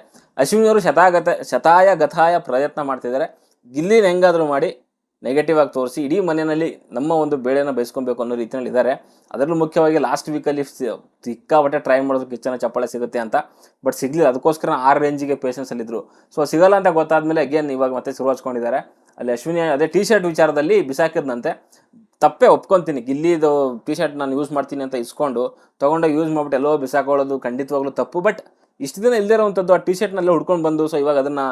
ಅಶ್ವಿನಿ ಅವರು ಶತಾಗತ ಶತಾಯ ಗತಾಯ ಪ್ರಯತ್ನ ಮಾಡ್ತಿದ್ದಾರೆ. ಗಿಲ್ಲಿನ ಹೆಂಗಾದರೂ ಮಾಡಿ ನೆಗೆಟಿವ್ ಆಗಿ ತೋರಿಸಿ ಇಡೀ ಮನೆಯಲ್ಲಿ ನಮ್ಮ ಒಂದು ಬೇಳೆನ ಬೇಯಿಸ್ಕೊಬೇಕು ಅನ್ನೋ ರೀತಿಯಲ್ಲಿ ಇದ್ದಾರೆ ಅದರಲ್ಲೂ ಮುಖ್ಯವಾಗಿ ಲಾಸ್ಟ್ ವೀಕಲ್ಲಿ ಸಿಕ್ಕಾಪಟ್ಟೆ ಟ್ರೈ ಮಾಡೋದು ಕಿಚ್ಚನ ಚಪ್ಪಾಳೆ ಸಿಗುತ್ತೆ ಅಂತ ಬಟ್ ಸಿಗಲಿಲ್ಲ. ಅದಕ್ಕೋಸ್ಕರ ಆ ರೇಂಜಿಗೆ ಪೇಷನ್ಸ್ ಅಲ್ಲಿದ್ದರು ಸೊ ಸಿಗಲ್ಲ ಅಂತ ಗೊತ್ತಾದ್ಮೇಲೆ ಅಗೇನ್ ಇವಾಗ ಮತ್ತೆ ಶುರು ಹಚ್ಕೊಂಡಿದ್ದಾರೆ. ಅಲ್ಲಿ ಅಶ್ವಿನಿ ಅದೇ ಟಿ ಶರ್ಟ್ ವಿಚಾರದಲ್ಲಿ ಬಿಸಾಕಿದ್ನಂತೆ. ತಪ್ಪೇ ಒಪ್ಕೊತೀನಿ. ಗಿಲ್ಲಿದು ಟಿ ಶರ್ಟ್ ನಾನು ಯೂಸ್ ಮಾಡ್ತೀನಿ ಅಂತ ಇಸ್ಕೊಂಡು ತೊಗೊಂಡೋಗಿ ಯೂಸ್ ಮಾಡ್ಬಿಟ್ಟು ಎಲ್ಲೋ ಬಿಸಾಕೊಳ್ಳೋದು ಖಂಡಿತವಾಗ್ಲೂ ತಪ್ಪು ಬಟ್ ಇಷ್ಟು ದಿನ ಇಲ್ಲದೇ ಇರೋವಂಥದ್ದು ಆ ಟಿ ಶರ್ಟ್ನಲ್ಲೇ ಹುಡ್ಕೊಂಡು ಬಂದು ಸೊ ಇವಾಗ ಅದನ್ನು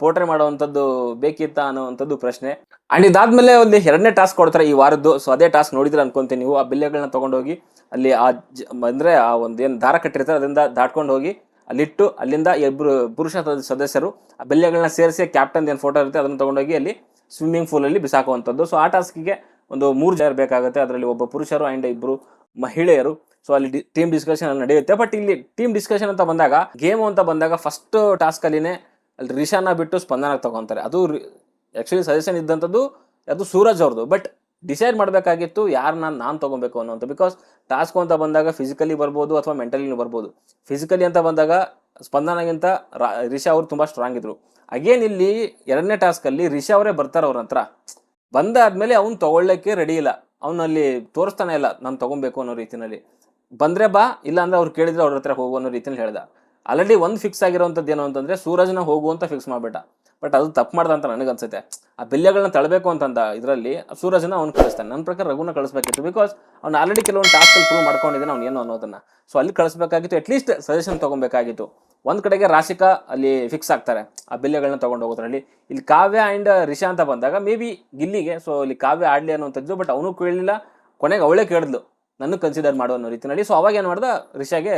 ಪೋರ್ಟ್ರೇ ಮಾಡುವಂಥದ್ದು ಬೇಕಿತ್ತಾ ಅನ್ನೋವಂಥದ್ದು ಪ್ರಶ್ನೆ. ಆ್ಯಂಡ್ ಇದಾದಮೇಲೆ ಒಂದು ಎರಡನೇ ಟಾಸ್ಕ್ ಕೊಡ್ತಾರೆ ಈ ವಾರದ್ದು. ಸೊ ಅದೇ ಟಾಸ್ಕ್ ನೋಡಿದ್ರೆ ಅನ್ಕೊಂತೀನಿ ನೀವು. ಆ ಬಿಲ್ಲೆಗಳನ್ನ ತೊಗೊಂಡೋಗಿ ಅಲ್ಲಿ ಆ ಜ, ಅಂದರೆ ಆ ಒಂದು ಏನು ದಾರ ಕಟ್ಟಿರ್ತಾರೆ, ಅದರಿಂದ ದಾಟ್ಕೊಂಡು ಹೋಗಿ ಅಲ್ಲಿಟ್ಟು, ಅಲ್ಲಿಂದ ಇಬ್ಬರು ಪುರುಷ ಸದಸ್ಯರು ಆ ಬಿಲ್ಲೆಗಳನ್ನ ಸೇರಿಸಿ ಕ್ಯಾಪ್ಟನ್ ಏನು ಫೋಟೋ ಇರುತ್ತೆ ಅದನ್ನು ತೊಗೊಂಡೋಗಿ ಅಲ್ಲಿ ಸ್ವಿಮ್ಮಿಂಗ್ ಪೂಲಲ್ಲಿ ಬಿಸಾಕುವಂಥದ್ದು. ಸೊ ಆ ಟಾಸ್ಕಿಗೆ ಒಂದು ಮೂರು ಜನ ಬೇಕಾಗುತ್ತೆ. ಅದರಲ್ಲಿ ಒಬ್ಬ ಪುರುಷರು ಆ್ಯಂಡ್ ಇಬ್ಬರು ಮಹಿಳೆಯರು. ಸೊ ಅಲ್ಲಿ ಟೀಮ್ ಡಿಸ್ಕಷನ್ ನಡೆಯುತ್ತೆ. ಬಟ್ ಇಲ್ಲಿ ಟೀಮ್ ಡಿಸ್ಕಷನ್ ಅಂತ ಬಂದಾಗ ಗೇಮ್ ಅಂತ ಬಂದಾಗ ಫಸ್ಟ್ ಟಾಸ್ಕ್ ಅಲ್ಲಿನೇ ಅಲ್ಲಿ ರಿಷಾನ ಬಿಟ್ಟು ಸ್ಪಂದನ ತಗೊಂತಾರೆ. ಅದು ಆ್ಯಕ್ಚುಲಿ ಸಜೆಷನ್ ಇದ್ದಂಥದ್ದು ಅದು ಸೂರಜ್ ಅವ್ರದ್ದು. ಬಟ್ ಡಿಸೈಡ್ ಮಾಡಬೇಕಾಗಿತ್ತು ಯಾರು ನಾನು ನಾನು ತೊಗೊಬೇಕು ಅನ್ನೋಂಥ ಬಿಕಾಸ್ ಟಾಸ್ಕ್ ಅಂತ ಬಂದಾಗ ಫಿಸಿಕಲಿ ಬರ್ಬೋದು ಅಥವಾ ಮೆಂಟಲಿನೂ ಬರ್ಬೋದು. ಫಿಸಿಕಲಿ ಅಂತ ಬಂದಾಗ ಸ್ಪಂದನಗಿಂತ ರಿಷಾ ಅವರು ತುಂಬ ಸ್ಟ್ರಾಂಗ್ ಇದ್ರು. ಅಗೇನ್ ಇಲ್ಲಿ ಎರಡನೇ ಟಾಸ್ಕಲ್ಲಿ ರಿಷಾ ಅವರೇ ಬರ್ತಾರೆ ಅವ್ರ ಹತ್ರ. ಬಂದಾದ್ಮೇಲೆ ಅವ್ನು ತೊಗೊಳ್ಳೋಕ್ಕೆ ರೆಡಿ ಇಲ್ಲ. ಅವನಲ್ಲಿ ತೋರಿಸ್ತಾನೆ ಇಲ್ಲ, ನಾನು ತೊಗೊಬೇಕು ಅನ್ನೋ ರೀತಿನಲ್ಲಿ. ಬಂದ್ರೆ ಬಾ, ಇಲ್ಲ ಅಂದ್ರೆ ಅವ್ರು ಕೇಳಿದರೆ ಅವ್ರ ಹತ್ರ ಹೋಗು ಅನ್ನೋ ರೀತಿಯಲ್ಲಿ ಹೇಳ್ದ. ಆಲ್ರೆಡಿ ಒಂದು ಫಿಕ್ಸ್ ಆಗಿರೋವಂಥದ್ದು ಏನು ಅಂತಂದರೆ ಸೂರಜ್ನ ಹೋಗು ಅಂತ ಫಿಕ್ಸ್ ಮಾಡಿಬಿಟ್ಟ. ಬಟ್ ಅದು ತಪ್ಪು ಮಾಡ್ದ ಅಂತ ನನಗೆ ಅನ್ಸುತ್ತೆ. ಆ ಬಿಲ್ಲೆಗಳನ್ನ ತಳಬೇಕು ಅಂತಂದ ಇದರಲ್ಲಿ, ಸೂರಜ್ನ ಅವ್ನು ಕಳಿಸ್ತಾನೆ. ನನ್ನ ಪ್ರಕಾರ ರಘುನ ಕಳಿಸ್ಬೇಕಿತ್ತು ಬಿಕಾಸ್ ಅವ್ನು ಆಲ್ರೆಡಿ ಕೆಲವೊಂದು ಟಾಸ್ಕ್ ಪ್ರೂವ್ ಮಾಡ್ಕೊಂಡಿದ್ದಾನೆ ಅವ್ನು ಏನು ಅನ್ನೋದನ್ನ. ಸೊ ಅಲ್ಲಿ ಕಳಿಸ್ಬೇಕಾಗಿತ್ತು ಅಟ್ಲೀಸ್ಟ್ ಸಜೆಷನ್ ತೊಗೊಬೇಕಾಗಿತ್ತು. ಒಂದು ಕಡೆಗೆ ರಾಶಿಕಾ ಅಲ್ಲಿ ಫಿಕ್ಸ್ ಆಗ್ತಾರೆ, ಆ ಬಿಲ್ಲೆಗಳನ್ನ ತೊಗೊಂಡು ಹೋಗೋದ್ರಲ್ಲಿ. ಇಲ್ಲಿ ಕಾವ್ಯ ಆ್ಯಂಡ್ ರಿಷಾ ಅಂತ ಬಂದಾಗ ಮೇ ಬಿ ಗಿಲ್ಲಿಗೆ ಸೊ ಇಲ್ಲಿ ಕಾವ್ಯ ಆಡಲಿ ಅನ್ನೋಂಥದ್ದು ಬಟ್ ಅವನು ಕೇಳಲಿಲ್ಲ. ಕೊನೆಗೆ ಅವಳೇ ಕೇಳಿದ್ಲು. ನನಗೆ ಕನ್ಸಿಡರ್ ಮಾಡೋ ಅನ್ನೋ ರೀತಿಯಲ್ಲಿ ಸೊ ಅವಾಗ ಏನು ಮಾಡ್ದೆ? ರಿಷಾಗೆ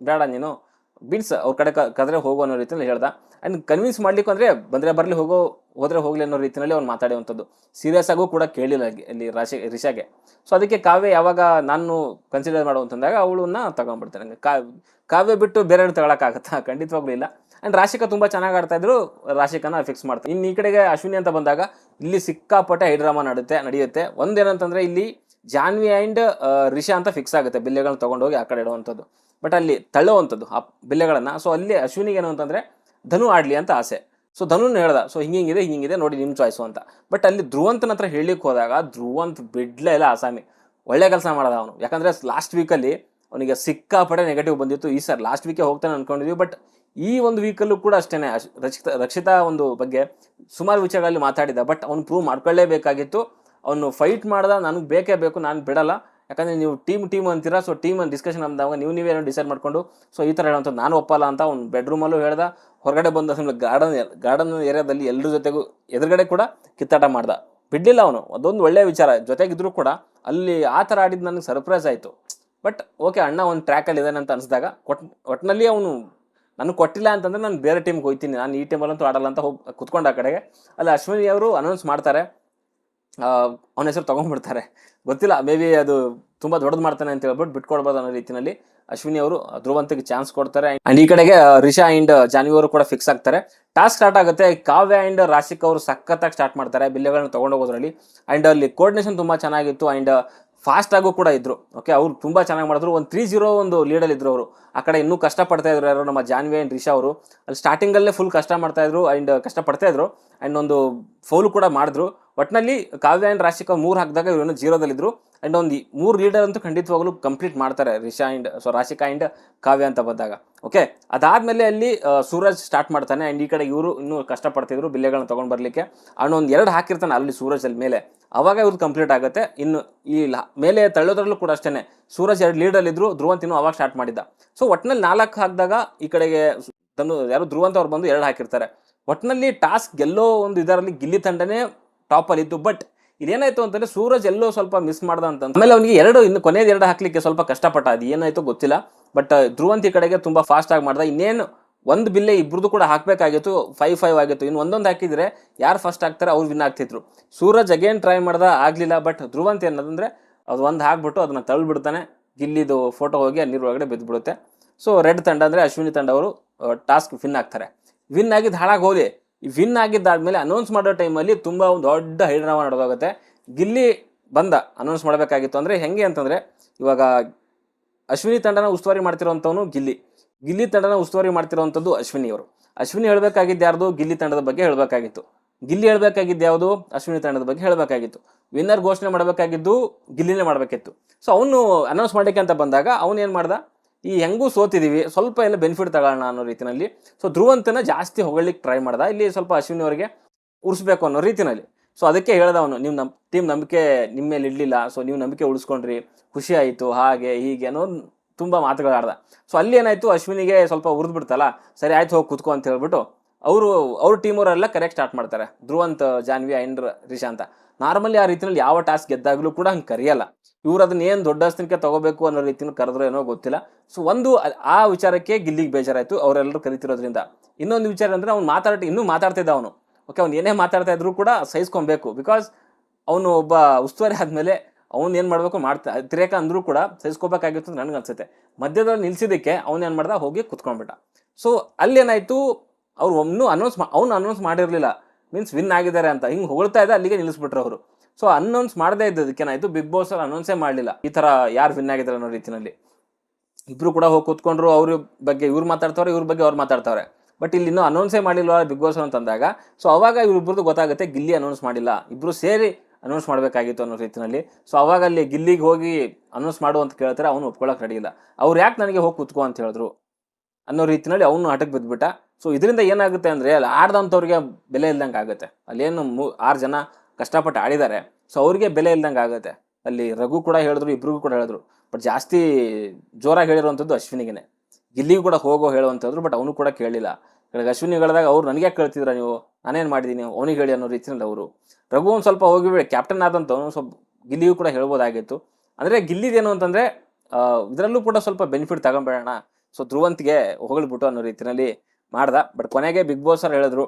ಬೇಡ ನೀನು, ಬಿಡ್ಸ್, ಅವ್ರ ಕಡೆ ಕದ್ರೆ ಹೋಗೋ ಅನ್ನೋ ರೀತಿಯಲ್ಲಿ ಹೇಳ್ದ. ಆ್ಯಂಡ್ ಕನ್ವಿನ್ಸ್ ಮಾಡ್ಲಿಕ್ಕೆ ಅಂದರೆ, ಬಂದರೆ ಬರಲಿ, ಹೋಗೋ, ಹೋದರೆ ಹೋಗಲಿ ಅನ್ನೋ ರೀತಿಯಲ್ಲಿ ಅವ್ನು ಮಾತಾಡುವಂಥದ್ದು. ಸೀರಿಯಸ್ ಆಗೂ ಕೂಡ ಕೇಳಿಲ್ಲ ಇಲ್ಲಿ ರಾಶಿ ರಿಷಾಗೆ ಸೊ ಅದಕ್ಕೆ ಕಾವ್ಯ ಯಾವಾಗ ನಾನು ಕನ್ಸಿಡರ್ ಮಾಡೋ ಅಂತಂದಾಗ ಅವಳನ್ನ ತಗೊಂಡ್ಬಿಡ್ತಾನೆ. ಕಾ, ಕಾವ್ಯ ಬಿಟ್ಟು ಬೇರೆ ತಗೊಳಕ್ಕಾಗತ್ತಾ? ಖಂಡಿತವಾಗ್ಲೂ ಇಲ್ಲ. ಆ್ಯಂಡ್ ರಾಶಿಕಾ ತುಂಬ ಚೆನ್ನಾಗಿ ಆಡ್ತಾ ಇದ್ರು, ರಾಶಿಕನ ಫಿಕ್ಸ್ ಮಾಡ್ತಾರೆ ಇನ್ನು ಈ ಕಡೆಗೆ ಅಶ್ವಿನಿ ಅಂತ ಬಂದಾಗ, ಇಲ್ಲಿ ಸಿಕ್ಕಾಪಟ್ಟೆ ಹೈಡ್ರಾಮಾ ನಡುತ್ತೆ, ನಡೆಯುತ್ತೆ. ಒಂದೇನಂತಂದ್ರೆ, ಇಲ್ಲಿ ಜಾನ್ವಿ ಆ್ಯಂಡ್ ರಿಷಾ ಅಂತ ಫಿಕ್ಸ್ ಆಗುತ್ತೆ. ಬಿಲ್ಲೆಗಳನ್ನ ತೊಗೊಂಡೋಗಿ ಆ ಕಡೆ ಇಡುವಂಥದ್ದು. ಬಟ್ ಅಲ್ಲಿ ತಳ್ಳುವಂಥದ್ದು, ಆ ಬಿಲ್ಲೆಗಳನ್ನು. ಸೊ ಅಲ್ಲಿ ಅಶ್ವಿನಿಗೆ ಏನು ಅಂತಂದರೆ, ಧನು ಆಡಲಿ ಅಂತ ಆಸೆ. ಸೊ ಧನುನ್ ಹೇಳ್ದ ಸೊ ಹಿಂಗಿಂಗಿದೆ ಹಿಂಗಿಂಗಿದೆ, ನೋಡಿ ನಿಮ್ಮ ಚಾಯ್ಸು ಅಂತ. ಬಟ್ ಅಲ್ಲಿ ಧ್ರುವಂತನ ಹತ್ರ ಹೇಳಲಿಕ್ಕೆ ಹೋದಾಗ, ಧ್ರುವಂತ್ ಬಿಡ್ಲೇ ಇಲ್ಲ ಆಸಾಮಿ. ಒಳ್ಳೆ ಕೆಲಸ ಮಾಡಿದ ಅವನು. ಯಾಕಂದರೆ ಲಾಸ್ಟ್ ವೀಕಲ್ಲಿ ಅವನಿಗೆ ಸಿಕ್ಕಾಪಟ್ಟೆ ನೆಗೆಟಿವ್ ಬಂದಿತ್ತು. ಈ ಸರ್ ಲಾಸ್ಟ್ ವೀಕೆ ಹೋಗ್ತಾನೆ ಅಂದ್ಕೊಂಡಿದ್ವಿ ಬಟ್ ಈ ಒಂದು ವೀಕಲ್ಲೂ ಕೂಡ ಅಷ್ಟೇ ರಕ್ಷಿತಾ ರಕ್ಷಿತಾ ಒಂದು ಬಗ್ಗೆ ಸುಮಾರು ವಿಚಾರಗಳಲ್ಲಿ ಮಾತಾಡಿದ್ದ. ಬಟ್ ಅವ್ನು ಪ್ರೂವ್ ಮಾಡ್ಕೊಳ್ಳೇಬೇಕಾಗಿತ್ತು. ಅವನು ಫೈಟ್ ಮಾಡ್ದ, ನನಗೆ ಬೇಕೇ ಬೇಕು, ನಾನು ಬಿಡಲ್ಲ. ಯಾಕಂದರೆ ನೀವು ಟೀಮ್ ಟೀಮ್ ಅಂತೀರಾ ಸೊ ಟೀಮ್ ಡಿಸ್ಕಷನ್ ಅಂದಾಗ ನೀವು ನೀವೇನೋ ಡಿಸೈಡ್ ಮಾಡಿಕೊಂಡು ಸೊ ಈ ಥರ ಹೇಳೋಂಥದ್ದು ನಾನು ಒಪ್ಪಲ್ಲ ಅಂತ ಅವ್ನು ಬೆಡ್ರೂಮಲ್ಲೂ ಹೇಳ್ದ. ಹೊರಗಡೆ ಬಂದ ಗಾರ್ಡನ್ ಗಾರ್ಡನ್ ಏರಿಯಾದಲ್ಲಿ ಎಲ್ಲರ ಜೊತೆಗೂ ಎದುರುಗಡೆ ಕೂಡ ಕಿತ್ತಾಟ ಮಾಡ್ದ. ಬಿಡಲಿಲ್ಲ ಅವನು. ಅದೊಂದು ಒಳ್ಳೆಯ ವಿಚಾರ. ಜೊತೆಗಿದ್ರೂ ಕೂಡ ಅಲ್ಲಿ ಆ ಥರ ಆಡಿದ್ದು ನನಗೆ ಸರ್ಪ್ರೈಸ್ ಆಯಿತು. ಬಟ್ ಓಕೆ ಅಣ್ಣ ಒಂದು ಟ್ರ್ಯಾಕಲ್ಲಿ ಇದ್ದಾನೆ ಅಂತ ಅನಿಸಿದಾಗ ಕೊಟ್ ಒಟ್ಟಿನಲ್ಲಿ ಅವನು ನನಗೆ ಕೊಟ್ಟಿಲ್ಲ ಅಂತಂದರೆ ನಾನು ಬೇರೆ ಟೀಮ್ಗೆ ಹೋಗ್ತೀನಿ. ನಾನು ಈ ಟೀಮಲ್ಲಂತೂ ಆಡಲ್ಲ ಅಂತ ಹೋಗಿ, ಕುತ್ಕೊಂಡು ಆ ಕಡೆಗೆ. ಅಲ್ಲಿ ಅಶ್ವಿನಿ ಅವರು ಅನೌನ್ಸ್ ಮಾಡ್ತಾರೆ. ಅವನ ಹೆಸರು ತೊಗೊಂಡ್ಬಿಡ್ತಾರೆ. ಗೊತ್ತಿಲ್ಲ ಮೇ ಬಿ ಅದು ತುಂಬ ದೊಡ್ಡದು ಮಾಡ್ತಾನೆ ಅಂತ ಹೇಳ್ಬಿಟ್ಟು ಬಿಟ್ಕೊಡ್ಬೋದು ಅನ್ನೋ ರೀತಿಯಲ್ಲಿ ಅಶ್ವಿನಿ ಅವರು ಧ್ರುವಂತಿಗೆ ಚಾನ್ಸ್ ಕೊಡ್ತಾರೆ. ಅಂಡ್ ಈ ಕಡೆಗೆ ರಿಷಾ ಅಂಡ್ ಜಾನ್ವಿ ಅವರು ಕೂಡ ಫಿಕ್ಸ್ ಆಗ್ತಾರೆ. ಟಾಸ್ಕ್ ಸ್ಟಾರ್ಟ್ ಆಗುತ್ತೆ. ಕಾವ್ಯ ಅಂಡ್ ರಾಶಿಕ್ ಅವರು ಸಖತ್ತಾಗಿ ಸ್ಟಾರ್ಟ್ ಮಾಡ್ತಾರೆ. ಬಿಲ್ಲೆಗಳನ್ನ ತೊಗೊಂಡೋಗೋದ್ರಲ್ಲಿ. ಅಂಡ್ ಅಲ್ಲಿ ಕೋರ್ಡಿನೇಷನ್ ತುಂಬ ಚೆನ್ನಾಗಿತ್ತು. ಅಂಡ್ ಫಾಸ್ಟ್ ಆಗು ಕೂಡ ಇದ್ರು. ಓಕೆ ಅವ್ರು ತುಂಬ ಚೆನ್ನಾಗಿ ಮಾಡಿದ್ರು. ಒಂದು ತ್ರೀ ಜೀರೋ ಒಂದು ಲೀಡಲ್ಲಿ ಇದ್ರು ಅವರು. ಆ ಕಡೆ ಇನ್ನೂ ಕಷ್ಟ ಪಡ್ತಾ ಇದ್ರು ಯಾರು ನಮ್ಮ ಜಾನ್ವಿ ಆ್ಯಂಡ್ ರಿಷಾ ಅವರು. ಅಲ್ಲಿ ಸ್ಟಾರ್ಟಿಂಗಲ್ಲೇ ಫುಲ್ ಕಷ್ಟ ಮಾಡ್ತಾ ಇದ್ರು. ಅಂಡ್ ಕಷ್ಟ ಪಡ್ತಾ ಇದ್ರು. ಒಂದು ಫೌಲ್ ಕೂಡ ಮಾಡಿದ್ರು. ಒಟ್ಟಿನಲ್ಲಿ ಕಾವ್ಯ ಆ್ಯಂಡ್ ರಾಶಿಕ ಮೂರು ಹಾಕಿದಾಗ ಇವನು ಜೀರೋದಲ್ಲಿದ್ದರು ಆ್ಯಂಡ್ ಒಂದು ಮೂರು ಲೀಡರ್ ಅಂತೂ ಖಂಡಿತವಾಗಲೂ ಕಂಪ್ಲೀಟ್ ಮಾಡ್ತಾರೆ Risha and so Rashika and Kavya ಅಂತ ಬಂದಾಗ. ಓಕೆ ಅದಾದಮೇಲೆ ಅಲ್ಲಿ ಸೂರಜ್ ಸ್ಟಾರ್ಟ್ ಮಾಡ್ತಾನೆ. ಆ್ಯಂಡ್ ಈ ಕಡೆ ಇವರು ಇನ್ನೂ ಕಷ್ಟಪಡ್ತಿದ್ರು ಬಿಲ್ಲೆಗಳನ್ನ ತೊಗೊಂಡು ಬರಲಿಕ್ಕೆ. ಅವನು ಒಂದು ಎರಡು ಹಾಕಿರ್ತಾನೆ ಅಲ್ಲಿ ಸೂರಜ್ ಅಲ್ಲಿ ಮೇಲೆ. ಅವಾಗ ಇವ್ರದ್ದು ಕಂಪ್ಲೀಟ್ ಆಗುತ್ತೆ. ಇನ್ನು ಈ ಮೇಲೆ ತಳ್ಳೋದ್ರಲ್ಲೂ ಕೂಡ ಅಷ್ಟೇ ಸೂರಜ್ ಎರಡು ಲೀಡಲ್ಲಿದ್ದರು ಧ್ರುವಂತ ಇನ್ನೂ ಅವಾಗ ಸ್ಟಾರ್ಟ್ ಮಾಡಿದ್ದ. ಸೊ ಒಟ್ಟಿನಲ್ಲಿ ನಾಲ್ಕು ಹಾಕಿದಾಗ ಈ ಕಡೆಗೆ ಯಾರು ಧ್ರುವಂತ ಅವ್ರು ಬಂದು ಎರಡು ಹಾಕಿರ್ತಾರೆ. ಒಟ್ಟಿನಲ್ಲಿ ಟಾಸ್ಕ್ ಗೆಲ್ಲೋ ಒಂದು ಇದರಲ್ಲಿ ಗಿಲ್ಲಿ ತಂಡನೇ ಟಾಪಲ್ಲಿ ಇದ್ದು ಬಟ್ ಇದೇನಾಯ್ತು ಅಂತಂದ್ರೆ ಸೂರಜ್ ಎಲ್ಲೋ ಸ್ವಲ್ಪ ಮಿಸ್ ಮಾಡ್ದ ಅಂತ ಆಮೇಲೆ ಅವನಿಗೆ ಎರಡು ಇನ್ನು ಕೊನೆಯದು ಎರಡು ಹಾಕ್ಲಿಕ್ಕೆ ಸ್ವಲ್ಪ ಕಷ್ಟಪಟ್ಟ. ಅದು ಏನಾಯ್ತು ಗೊತ್ತಿಲ್ಲ. ಬಟ್ ಧ್ರುವಂತಿ ಕಡೆಗೆ ತುಂಬಾ ಫಾಸ್ಟ್ ಆಗಿ ಮಾಡ್ದ. ಇನ್ನೇನು ಒಂದು ಬಿಲ್ಲೆ ಇಬ್ರದ್ದು ಕೂಡ ಹಾಕಬೇಕಾಗಿತ್ತು. ಫೈವ್ ಫೈವ್ ಆಗಿತ್ತು. ಇನ್ನು ಒಂದೊಂದು ಹಾಕಿದ್ರೆ ಯಾರು ಫಸ್ಟ್ ಹಾಕ್ತಾರೆ ಅವ್ರು ವಿನ್ ಆಗ್ತಿದ್ರು. ಸೂರಜ್ ಅಗೇನ್ ಟ್ರೈ ಮಾಡ್ದ, ಆಗಲಿಲ್ಲ. ಬಟ್ ಧ್ರುವಂತಿ ಅನ್ನೋದಂದ್ರೆ ಅದು ಒಂದು ಹಾಕ್ಬಿಟ್ಟು ಅದನ್ನು ತಳ್ಳಿಬಿಡ್ತಾನೆ ಗಿಲ್ಲಿದು ಫೋಟೋ ಹೋಗಿ ಅಲ್ಲಿ ಒಳಗಡೆ ಬಿದ್ದುಬಿಡುತ್ತೆ ಸೊ ರೆಡ್ ತಂಡ ಅಂದರೆ ಅಶ್ವಿನಿ ತಂಡ ಅವರು ಟಾಸ್ಕ್ ವಿನ್ ಆಗ್ತಾರೆ. ವಿನ್ ಆಗಿದ್ದು ಹಾಳಾಗಿ ಹೋಗಿ ವಿನ್ ಆಗಿದ್ದಾದ್ಮೇಲೆ ಅನೌನ್ಸ್ ಮಾಡೋ ಟೈಮಲ್ಲಿ ತುಂಬ ಒಂದು ದೊಡ್ಡ ಹೈಡ್ರಾಮ ನಡೆದೋಗುತ್ತೆ. ಗಿಲ್ಲಿ ಬಂದ ಅನೌನ್ಸ್ ಮಾಡಬೇಕಾಗಿತ್ತು ಅಂದರೆ ಹೆಂಗೆ ಅಂತಂದರೆ ಇವಾಗ ಅಶ್ವಿನಿ ತಂಡನ ಉಸ್ತುವಾರಿ ಮಾಡ್ತಿರೋವಂಥವನು ಗಿಲ್ಲಿ. ಗಿಲ್ಲಿ ತಂಡನ ಉಸ್ತುವಾರಿ ಮಾಡ್ತಿರೋವಂಥದ್ದು ಅಶ್ವಿನಿ ಅವರು ಅಶ್ವಿನಿ ಹೇಳಬೇಕಾಗಿದ್ದು ಯಾರ್ದು? ಗಿಲ್ಲಿ ತಂಡದ ಬಗ್ಗೆ ಹೇಳಬೇಕಾಗಿತ್ತು. ಗಿಲ್ಲಿ ಹೇಳಬೇಕಾಗಿದ್ದು ಯಾವುದು? ಅಶ್ವಿನಿ ತಂಡದ ಬಗ್ಗೆ ಹೇಳಬೇಕಾಗಿತ್ತು. ವಿನ್ನರ್ ಘೋಷಣೆ ಮಾಡಬೇಕಾಗಿದ್ದು ಗಿಲ್ಲಿನೇ ಮಾಡಬೇಕಿತ್ತು. ಸೊ ಅವನು ಅನೌನ್ಸ್ ಮಾಡಲಿಕ್ಕೆ ಅಂತ ಬಂದಾಗ ಅವನು ಏನು ಮಾಡ್ದ? ಈ ಹೆಂಗೂ ಸೋತಿದ್ದೀವಿ ಸ್ವಲ್ಪ ಎಲ್ಲ ಬೆನಿಫಿಟ್ ತಗೊಳ್ಳೋಣ ಅನ್ನೋ ರೀತಿಯಲ್ಲಿ ಸೊ ಧ್ರುವಂತನ ಜಾಸ್ತಿ ಹೊಗಳಿಕ್ಕೆ ಟ್ರೈ ಮಾಡ್ದ. ಇಲ್ಲಿ ಸ್ವಲ್ಪ ಅಶ್ವಿನಿ ಅವರಿಗೆ ಉರಿಸ್ಬೇಕು ಅನ್ನೋ ರೀತಿಯಲ್ಲಿ ಸೊ ಅದಕ್ಕೆ ಹೇಳ್ದವನು ನಿಮ್ಮ ನಮ್ಮ ಟೀಮ್ ನಂಬಿಕೆ ನಿಮ್ಮ ಮೇಲೆ ಇಡಲಿಲ್ಲ. ಸೊ ನೀವು ನಂಬಿಕೆ ಉಳಿಸ್ಕೊಂಡ್ರಿ. ಖುಷಿ ಆಯಿತು, ಹಾಗೆ, ಹೀಗೆ ಅನ್ನೋ ತುಂಬ ಮಾತುಗಳಾಡ್ದ. ಸೊ ಅಲ್ಲಿ ಏನಾಯಿತು, ಅಶ್ವಿನಿಗೆ ಸ್ವಲ್ಪ ಉರಿದ್ಬಿಡ್ತಲ್ಲ ಸರಿ, ಆಯ್ತು ಹೋಗಿ ಕೂತ್ಕೊ ಅಂತ ಹೇಳ್ಬಿಟ್ಟು ಅವರು, ಅವ್ರ ಟೀಮವರೆಲ್ಲ ಕರೆಕ್ಟ್ ಸ್ಟಾರ್ಟ್ ಮಾಡ್ತಾರೆ. ಧ್ರುವಂತ್, ಜಾನ್ವಿ ಅಂಡ್ ರಿಷಾ ಅಂತ. ನಾರ್ಮಲಿ ಆ ರೀತಿಯಲ್ಲಿ ಯಾವ ಟಾಸ್ಕ್ ಗೆದ್ದಾಗಲೂ ಕೂಡ ಹಂಗೆ ಕರೆಯಲ್ಲ. ಇವ್ರು ಅದನ್ನ ಏನು ದೊಡ್ಡ ಅಸ್ತನಕ್ಕೆ ತಗೋಬೇಕು ಅನ್ನೋ ರೀತಿಯಲ್ಲಿ ಕರೆದ್ರು ಏನೋ ಗೊತ್ತಿಲ್ಲ. ಸೊ ಒಂದು, ಆ- ವಿಚಾರಕ್ಕೆ ಗಿಲ್ಲಿಗೆ ಬೇಜಾರಾಯಿತು ಅವರೆಲ್ಲರೂ ಕರಿತಿರೋದ್ರಿಂದ. ಇನ್ನೊಂದು ವಿಚಾರ ಅಂದರೆ ಅವ್ನು ಮಾತಾಡ್ತಿ, ಇನ್ನೂ ಮಾತಾಡ್ತಿದ್ದ ಅವನು. ಓಕೆ ಅವ್ನು ಏನೇ ಮಾತಾಡ್ತಾ ಇದ್ರು ಕೂಡ ಸಹಿಸ್ಕೊಬೇಕು. ಬಿಕಾಸ್ ಅವನು ಒಬ್ಬ ಉಸ್ತುವಾರಿ ಆದಮೇಲೆ ಅವ್ನು ಏನು ಮಾಡಬೇಕು ಮಾಡ್ತಾ, ತಿರೇಕ ಅಂದರೂ ಕೂಡ ಸಹಿಸ್ಕೋಬೇಕಾಗಿತ್ತು ನನಗೆ ಅನ್ಸುತ್ತೆ ಮಧ್ಯದಲ್ಲಿ ನಿಲ್ಸಿದ್ದಕ್ಕೆ ಅವ್ನು ಏನು ಮಾಡ್ದ, ಹೋಗಿ ಕುತ್ಕೊಂಡ್ಬಿಟ್ಟ. ಸೊ ಅಲ್ಲೇನಾಯಿತು ಅವ್ರು ಒಮ್ಮೂ ಅನೌನ್ಸ್ ಮಾ, ಅವ್ನು ಅನೌನ್ಸ್ ಮಾಡಿರಲಿಲ್ಲ. ಮೀನ್ಸ್ ವಿನ್ ಆಗಿದ್ದಾರೆ ಅಂತ. ಹಿಂಗೆ ಹೊಗಳ್ತಾ ಇದೆ, ಅಲ್ಲಿಗೆ ನಿಲ್ಲಿಸ್ಬಿಟ್ರು ಅವರು. ಸೊ ಅನೌನ್ಸ್ ಮಾಡದೇ ಇದ್ದದಕ್ಕೇನಾಯಿತು ಬಿಗ್ ಬಾಸ್ ಅಲ್ಲಿ ಅನೌನ್ಸೇ ಮಾಡಲಿಲ್ಲ. ಈ ಥರ ಯಾರು ವಿನ್ ಆಗಿದ್ದಾರೆ ಅನ್ನೋ ರೀತಿಯಲ್ಲಿ ಇಬ್ಬರು ಕೂಡ ಹೋಗಿ ಕೂತ್ಕೊಂಡ್ರು, ಅವ್ರ ಬಗ್ಗೆ ಇವ್ರು ಮಾತಾಡ್ತಾವ್ರೆ, ಇವ್ರ ಬಗ್ಗೆ ಅವ್ರು ಮಾತಾಡ್ತಾವ್ರೆ. ಬಟ್ ಇಲ್ಲಿ ಇನ್ನೂ ಅನೌನ್ಸೇ ಮಾಡಿಲ್ವ ಬಿಗ್ ಬಾಸ್ ಅಂತಂದಾಗ ಸೊ ಅವಾಗ ಇವ್ರಿಬ್ರದ್ದು ಗೊತ್ತಾಗುತ್ತೆ, ಗಿಲ್ಲಿ ಅನೌನ್ಸ್ ಮಾಡಿಲ್ಲ. ಇಬ್ಬರು ಸೇರಿ ಅನೌನ್ಸ್ ಮಾಡಬೇಕಾಗಿತ್ತು ಅನ್ನೋ ರೀತಿಯಲ್ಲಿ ಸೊ ಅವಾಗ ಅಲ್ಲಿ ಗಿಲ್ಲಿಗೆ ಹೋಗಿ ಅನೌನ್ಸ್ ಮಾಡು ಅಂತ ಕೇಳ್ತಾರೆ, ಅವನು ಒಪ್ಕೊಳ್ಳೋಕೆ ರೆಡಿ ಇಲ್ಲ. ಅವ್ರು ಯಾಕೆ ನನಗೆ ಹೋಗಿ ಕೂತ್ಕೋ ಅಂತ ಹೇಳಿದ್ರು ಅನ್ನೋ ರೀತಿಯಲ್ಲಿ ಅವನು ಆಟಕ್ಕೆ ಬಿದ್ದುಬಿಟ್ಟ ಸೊ ಇದರಿಂದ ಏನಾಗುತ್ತೆ ಅಂದರೆ, ಅಲ್ಲಿ ಆಡ್ದಂಥವ್ರಿಗೆ ಬೆಲೆ ಇಲ್ದಂಗೆ ಆಗುತ್ತೆ. ಅಲ್ಲೇನು ಮೂ, ಆರು ಜನ ಕಷ್ಟಪಟ್ಟು ಆಡಿದ್ದಾರೆ. ಸೊ ಅವ್ರಿಗೆ ಬೆಲೆ ಇಲ್ದಂಗೆ ಆಗುತ್ತೆ. ಅಲ್ಲಿ ರಘು ಕೂಡ ಹೇಳಿದ್ರು, ಇಬ್ರಿಗೂ ಕೂಡ ಹೇಳಿದ್ರು. ಬಟ್ ಜಾಸ್ತಿ ಜೋರಾಗಿ ಹೇಳಿರುವಂಥದ್ದು ಅಶ್ವಿನಿಗೆನೆ. ಗಿಲ್ಲಿಗೂ ಕೂಡ ಹೋಗೋ ಹೇಳುವಂಥದ್ದು ಬಟ್ ಅವನು ಕೂಡ ಕೇಳಿಲ್ಲ. ಕೆಳಗೆ ಅಶ್ವಿನಿ ಹೇಳಿದಾಗ ಅವ್ರು ನನಗೆ ಕೇಳ್ತಿದ್ರ ನೀವು? ನಾನೇನು ಮಾಡಿದ್ದೀನಿ ಅವನಿಗೆ ಹೇಳಿ ಅನ್ನೋ ರೀತಿಯಲ್ಲಿ ಅವರು. ರಘು ಒಂದು ಸ್ವಲ್ಪ ಹೋಗಿ ಕ್ಯಾಪ್ಟನ್ ಆದಂಥವನು ಸ್ವಲ್ಪ ಗಿಲ್ಲಿಗೂ ಕೂಡ ಹೇಳ್ಬೋದಾಗಿತ್ತು. ಅಂದರೆ ಗಿಲ್ಲಿದೇನು ಅಂತಂದರೆ ಇದರಲ್ಲೂ ಕೂಡ ಸ್ವಲ್ಪ ಬೆನಿಫಿಟ್ ತಗೊಂಬೇಡೋಣ ಸೊ ಧ್ರುವಂತಿಗೆ ಹೊಗಳ್ಬಿಟ್ಟು ಅನ್ನೋ ರೀತಿಯಲ್ಲಿ ಮಾಡ್ದ. ಬಟ್ ಕೊನೆಗೆ ಬಿಗ್ ಬಾಸ್ ಅವ್ರು ಹೇಳಿದ್ರು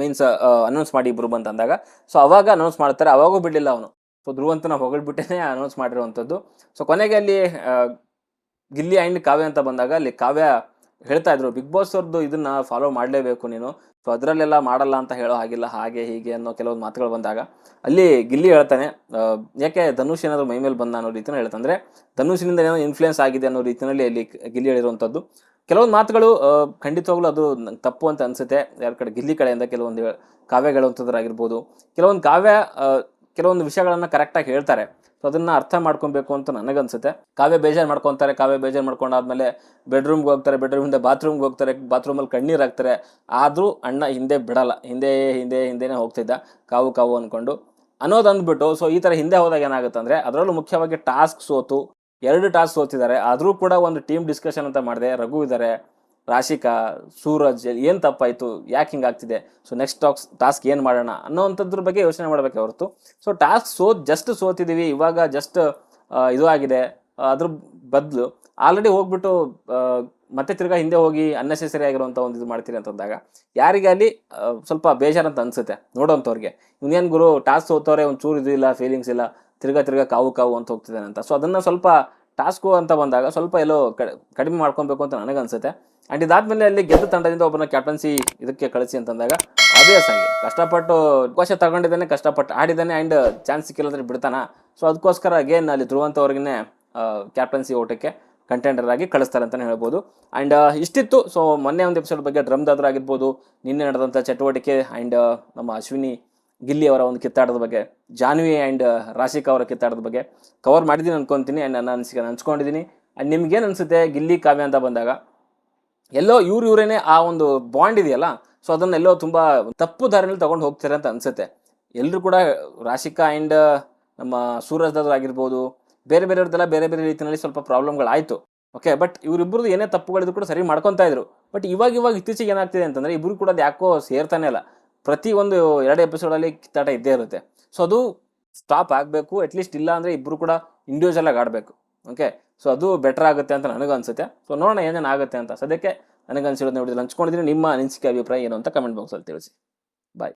ಮೀನ್ಸ್ ಅನೌನ್ಸ್ ಮಾಡಿ ಇಬ್ರು ಬಂತಂದಾಗ ಸೊ ಅವಾಗ ಅನೌನ್ಸ್ ಮಾಡ್ತಾರೆ. ಅವಾಗೂ ಬಿಡಲಿಲ್ಲ ಅವನು. ಸೊ ಧ್ರುವಂತನ ಹೊಗಳ್ಬಿಟ್ಟೇ ಅನೌನ್ಸ್ ಮಾಡಿರುವಂಥದ್ದು ಸೊ ಕೊನೆಗೆ ಅಲ್ಲಿ ಗಿಲ್ಲಿ ಆ್ಯಂಡ್ ಕಾವ್ಯ ಅಂತ ಬಂದಾಗ ಅಲ್ಲಿ ಕಾವ್ಯ ಹೇಳ್ತಾ ಇದ್ರು ಬಿಗ್ ಬಾಸ್ ಅವ್ರದ್ದು ಇದನ್ನ ಫಾಲೋ ಮಾಡಲೇಬೇಕು ನೀನು. ಸೊ ಅದರಲ್ಲೆಲ್ಲ ಮಾಡಲ್ಲ ಅಂತ ಹೇಳೋ ಹಾಗಿಲ್ಲ, ಹಾಗೆ ಹೀಗೆ ಅನ್ನೋ ಕೆಲವೊಂದು ಮಾತುಗಳು ಬಂದಾಗ ಅಲ್ಲಿ ಗಿಲ್ಲಿ ಹೇಳ್ತಾನೆ ಯಾಕೆ ಧನುಷ್ ಏನಾದ್ರು ಮೈ ಮೇಲೆ ಬಂದ ಅನ್ನೋ ರೀತಿನ ಹೇಳ್ತಂದ್ರೆ ಧನುಷಿನಿಂದ ಏನೋ ಇನ್ಫ್ಲೂಯೆನ್ಸ್ ಆಗಿದೆ ಅನ್ನೋ ರೀತಿಯಲ್ಲಿ ಅಲ್ಲಿ ಗಿಲ್ಲಿ ಹೇಳಿರುವಂಥದ್ದು ಕೆಲವೊಂದು ಮಾತುಗಳು ಖಂಡಿತವಾಗ್ಲೂ ಅದು ತಪ್ಪು ಅಂತ ಅನ್ಸುತ್ತೆ. ಯಾರ ಕಡೆ ಗಿಲ್ಲಿ ಕಡೆಯಿಂದ ಕೆಲವೊಂದು ಕಾವ್ಯಗಳು ಕಾವ್ಯ ಹೇಳುವಂಥದ್ದಾಗಿರ್ಬೋದು ಕೆಲವೊಂದು ಕಾವ್ಯ ಕೆಲವೊಂದು ವಿಷಯಗಳನ್ನು ಕರೆಕ್ಟಾಗಿ ಹೇಳ್ತಾರೆ. ಸೊ ಅದನ್ನ ಅರ್ಥ ಮಾಡ್ಕೊಬೇಕು ಅಂತ ನನಗನ್ಸುತ್ತೆ. ಕಾವ್ಯ ಬೇಜಾರು ಮಾಡ್ಕೊತಾರೆ, ಕಾವ್ಯ ಬೇಜಾರು ಮಾಡ್ಕೊಂಡಾದ್ಮೇಲೆ ಬೆಡ್ರೂಮ್ಗೆ ಹೋಗ್ತಾರೆ ಬೆಡ್ರೂಮಿಂದ ಬಾತ್ರೂಮ್ಗೆ ಹೋಗ್ತಾರೆ ಬಾತ್ರೂಮಲ್ಲಿ ಕಣ್ಣೀರು ಹಾಕ್ತಾರೆ. ಆದರೂ ಅಣ್ಣ ಹಿಂದೆ ಬಿಡಲ್ಲ. ಹಿಂದೆ ಹಿಂದೆ, ಹಿಂದೆನೇ ಹೋಗ್ತಿದ್ದ. ಕಾವು ಕಾವು ಅಂದ್ಕೊಂಡು ಅನ್ನೋದು ಅಂದ್ಬಿಟ್ಟು ಸೊ ಈ ಥರ ಹಿಂದೆ ಹೋದಾಗ ಏನಾಗುತ್ತೆ ಅಂದರೆ ಅದರಲ್ಲೂ ಮುಖ್ಯವಾಗಿ ಟಾಸ್ಕ್ ಸೋತು. ಎರಡು ಟಾಸ್ ಸೋತಿದ್ದಾರೆ. ಆದರೂ ಕೂಡ ಒಂದು ಟೀಮ್ ಡಿಸ್ಕಷನ್ ಅಂತ ಮಾಡಿದೆ. ರಘು ಇದ್ದಾರೆ ರಾಶಿಕಾ, ಸೂರಜ್, ಏನು ತಪ್ಪಾಯಿತು, ಯಾಕೆ ಹಿಂಗಾಗ್ತಿದೆ ಸೊ ನೆಕ್ಸ್ಟ್ ಟಾಕ್ಸ್ ಟಾಸ್ಕ್ ಏನು ಮಾಡೋಣ ಅನ್ನೋವಂಥದ್ರ ಬಗ್ಗೆ ಯೋಚನೆ ಮಾಡಬೇಕು ಹೊರತು. ಸೊ ಟಾಸ್ಕ್ ಸೋತ್ ಜಸ್ಟ್ ಸೋತಿದ್ದೀವಿ ಇವಾಗ ಜಸ್ಟ್ ಇದು ಆಗಿದೆ. ಅದ್ರ ಬದಲು ಆಲ್ರೆಡಿ ಹೋಗ್ಬಿಟ್ಟು ಮತ್ತೆ ತಿರ್ಗಾ ಹಿಂದೆ ಹೋಗಿ ಅನ್ನೆಸೆಸರಿ ಆಗಿರುವಂಥ ಒಂದು ಇದು ಮಾಡ್ತೀರಿ ಅಂತಂದಾಗ ಯಾರಿಗೆ ಅಲ್ಲಿ ಸ್ವಲ್ಪ ಬೇಜಾರು ಅಂತ ಅನ್ಸುತ್ತೆ ನೋಡೋಂಥವ್ರಿಗೆ. ಇನ್ನೇನು ಗುರು ಟಾಸ್ಕ್ ಸೋತವ್ರೆ ಒಂದು ಚೂರು ಇದು ಇಲ್ಲ ಫೀಲಿಂಗ್ಸ್ ಇಲ್ಲ, ತಿರ್ಗಾ ತಿರ್ಗಾ ಕಾವು ಕಾವು ಅಂತ ಹೋಗ್ತಿದ್ದಾನೆ ಅಂತ. ಸೊ ಅದನ್ನು ಸ್ವಲ್ಪ ಟಾಸ್ಕು ಅಂತ ಬಂದಾಗ ಸ್ವಲ್ಪ ಎಲ್ಲೋ ಕಡಿಮೆ ಮಾಡ್ಕೊಬೇಕು ಅಂತ ನನಗನ್ಸುತ್ತೆ. ಆ್ಯಂಡ್ ಇದಾದಮೇಲೆ ಅಲ್ಲಿ ಗೆದ್ದ ತಂಡದಿಂದ ಒಬ್ಬನ ಕ್ಯಾಪ್ಟನ್ಸಿ ಇದಕ್ಕೆ ಕಳಿಸಿ ಅಂತಂದಾಗ ಅಭ್ಯಾಸ ಆಗಿ. ಕಷ್ಟಪಟ್ಟು ಅವಕಾಶ ತಗೊಂಡಿದ್ದಾನೆ, ಕಷ್ಟಪಟ್ಟು ಆಡಿದ್ದಾನೆ ಆ್ಯಂಡ್ ಚಾನ್ಸ್ ಸಿಕ್ಕಿಲ್ಲದ್ರೆ ಬಿಡ್ತಾನೆ? ಸೊ ಅದಕ್ಕೋಸ್ಕರ ಅಗೇನ್ ಅಲ್ಲಿ ಧ್ರುವಂತವ್ರಿಗೇ ಕ್ಯಾಪ್ಟನ್ಸಿ ಓಟಕ್ಕೆ ಕಂಟೆಂಡರ್ ಆಗಿ ಕಳಿಸ್ತಾರೆ ಅಂತಲೇ ಹೇಳ್ಬೋದು. ಆ್ಯಂಡ್ ಇಷ್ಟಿತ್ತು. ಸೊ ಮೊನ್ನೆ ಒಂದು ಎಪಿಸೋಡ್ ಬಗ್ಗೆ ಡ್ರಮ್ ದಾದ್ರ ಆಗಿರ್ಬೋದು, ನಿನ್ನೆ ನಡೆದಂಥ ಚಟುವಟಿಕೆ ಆ್ಯಂಡ್ ನಮ್ಮ ಅಶ್ವಿನಿ ಗಿಲ್ಲಿ ಅವರ ಒಂದು ಕಿತ್ತಾಟದ ಬಗ್ಗೆ, ಜಾನ್ವಿ ಆ್ಯಂಡ್ ರಾಶಿಕಾ ಅವರ ಕಿತ್ತಾಟದ ಬಗ್ಗೆ ಕವರ್ ಮಾಡಿದ್ದೀನಿ ಅನ್ಕೊಂತೀನಿ ಆ್ಯಂಡ್ ನನ್ನ ಅನಿಸಿಕೆ ಹಂಚ್ಕೊಂಡಿದ್ದೀನಿ. ಆ್ಯಂಡ್ ನಿಮ್ಗೇನು ಅನಿಸುತ್ತೆ ಗಿಲ್ಲಿ ಕಾವ್ಯ ಅಂತ ಬಂದಾಗ? ಎಲ್ಲೋ ಇವ್ರು ಇವರೇನೆ ಆ ಒಂದು ಬಾಂಡ್ ಇದೆಯಲ್ಲ ಸೊ ಅದನ್ನ ಎಲ್ಲೋ ತುಂಬ ತಪ್ಪು ದಾರಿನಲ್ಲಿ ತೊಗೊಂಡು ಹೋಗ್ತಾರೆ ಅಂತ ಅನಿಸುತ್ತೆ. ಎಲ್ಲರೂ ಕೂಡ ರಾಶಿಕಾ ಆ್ಯಂಡ್ ನಮ್ಮ ಸೂರಜ್ ದಾದ್ರು ಆಗಿರ್ಬೋದು, ಬೇರೆ ಬೇರೆಯವ್ರದ್ದೆಲ್ಲ ಬೇರೆ ಬೇರೆ ರೀತಿಯಲ್ಲಿ ಸ್ವಲ್ಪ ಪ್ರಾಬ್ಲಮ್ಗಳಾಯಿತು. ಓಕೆ ಬಟ್ ಇವರಿಬ್ಬರದ್ದು ಏನೇ ತಪ್ಪುಗಳಿದ್ರು ಕೂಡ ಸರಿ ಮಾಡ್ಕೊತಾ ಇದ್ರು. ಬಟ್ ಇವಾಗ ಇವಾಗ ಇತ್ತೀಚೆಗೆ ಏನಾಗ್ತಿದೆ ಅಂತಂದರೆ ಇಬ್ಬರು ಕೂಡ ಅದು ಯಾಕೋ ಸೇರ್ತಾನೆ ಇಲ್ಲ. ಪ್ರತಿ ಒಂದು ಎರಡು ಎಪಿಸೋಡಲ್ಲಿ ಕಿತ್ತಾಟ ಇದ್ದೇ ಇರುತ್ತೆ. ಸೊ ಅದು ಸ್ಟಾಪ್ ಆಗಬೇಕು ಅಟ್ಲೀಸ್ಟ್ ಇಲ್ಲ ಅಂದರೆ ಇಬ್ಬರು ಕೂಡ ಇಂಡಿವಿಜುವಲ್ ಆಗಿ ಆಡಬೇಕು. ಓಕೆ ಸೊ ಅದು ಬೆಟರ್ ಆಗುತ್ತೆ ಅಂತ ನನಗೆ ಅನಿಸುತ್ತೆ. ಸೊ ನೋಡೋಣ ಏನೇನು ಆಗುತ್ತೆ ಅಂತ. ಸದ್ಯಕ್ಕೆ ನನಗೆ ಅನ್ಸಿರೋದು ನೋಡಿದ್ರೆ ಹಂಚ್ಕೊಂಡಿದ್ದೀನಿ ನಿಮ್ಮ ಅನಿಸಿಕೆ, ಅಭಿಪ್ರಾಯ ಏನು ಅಂತ ಕಮೆಂಟ್ ಬಾಕ್ಸಲ್ಲಿ ತಿಳಿಸಿ. ಬಾಯ್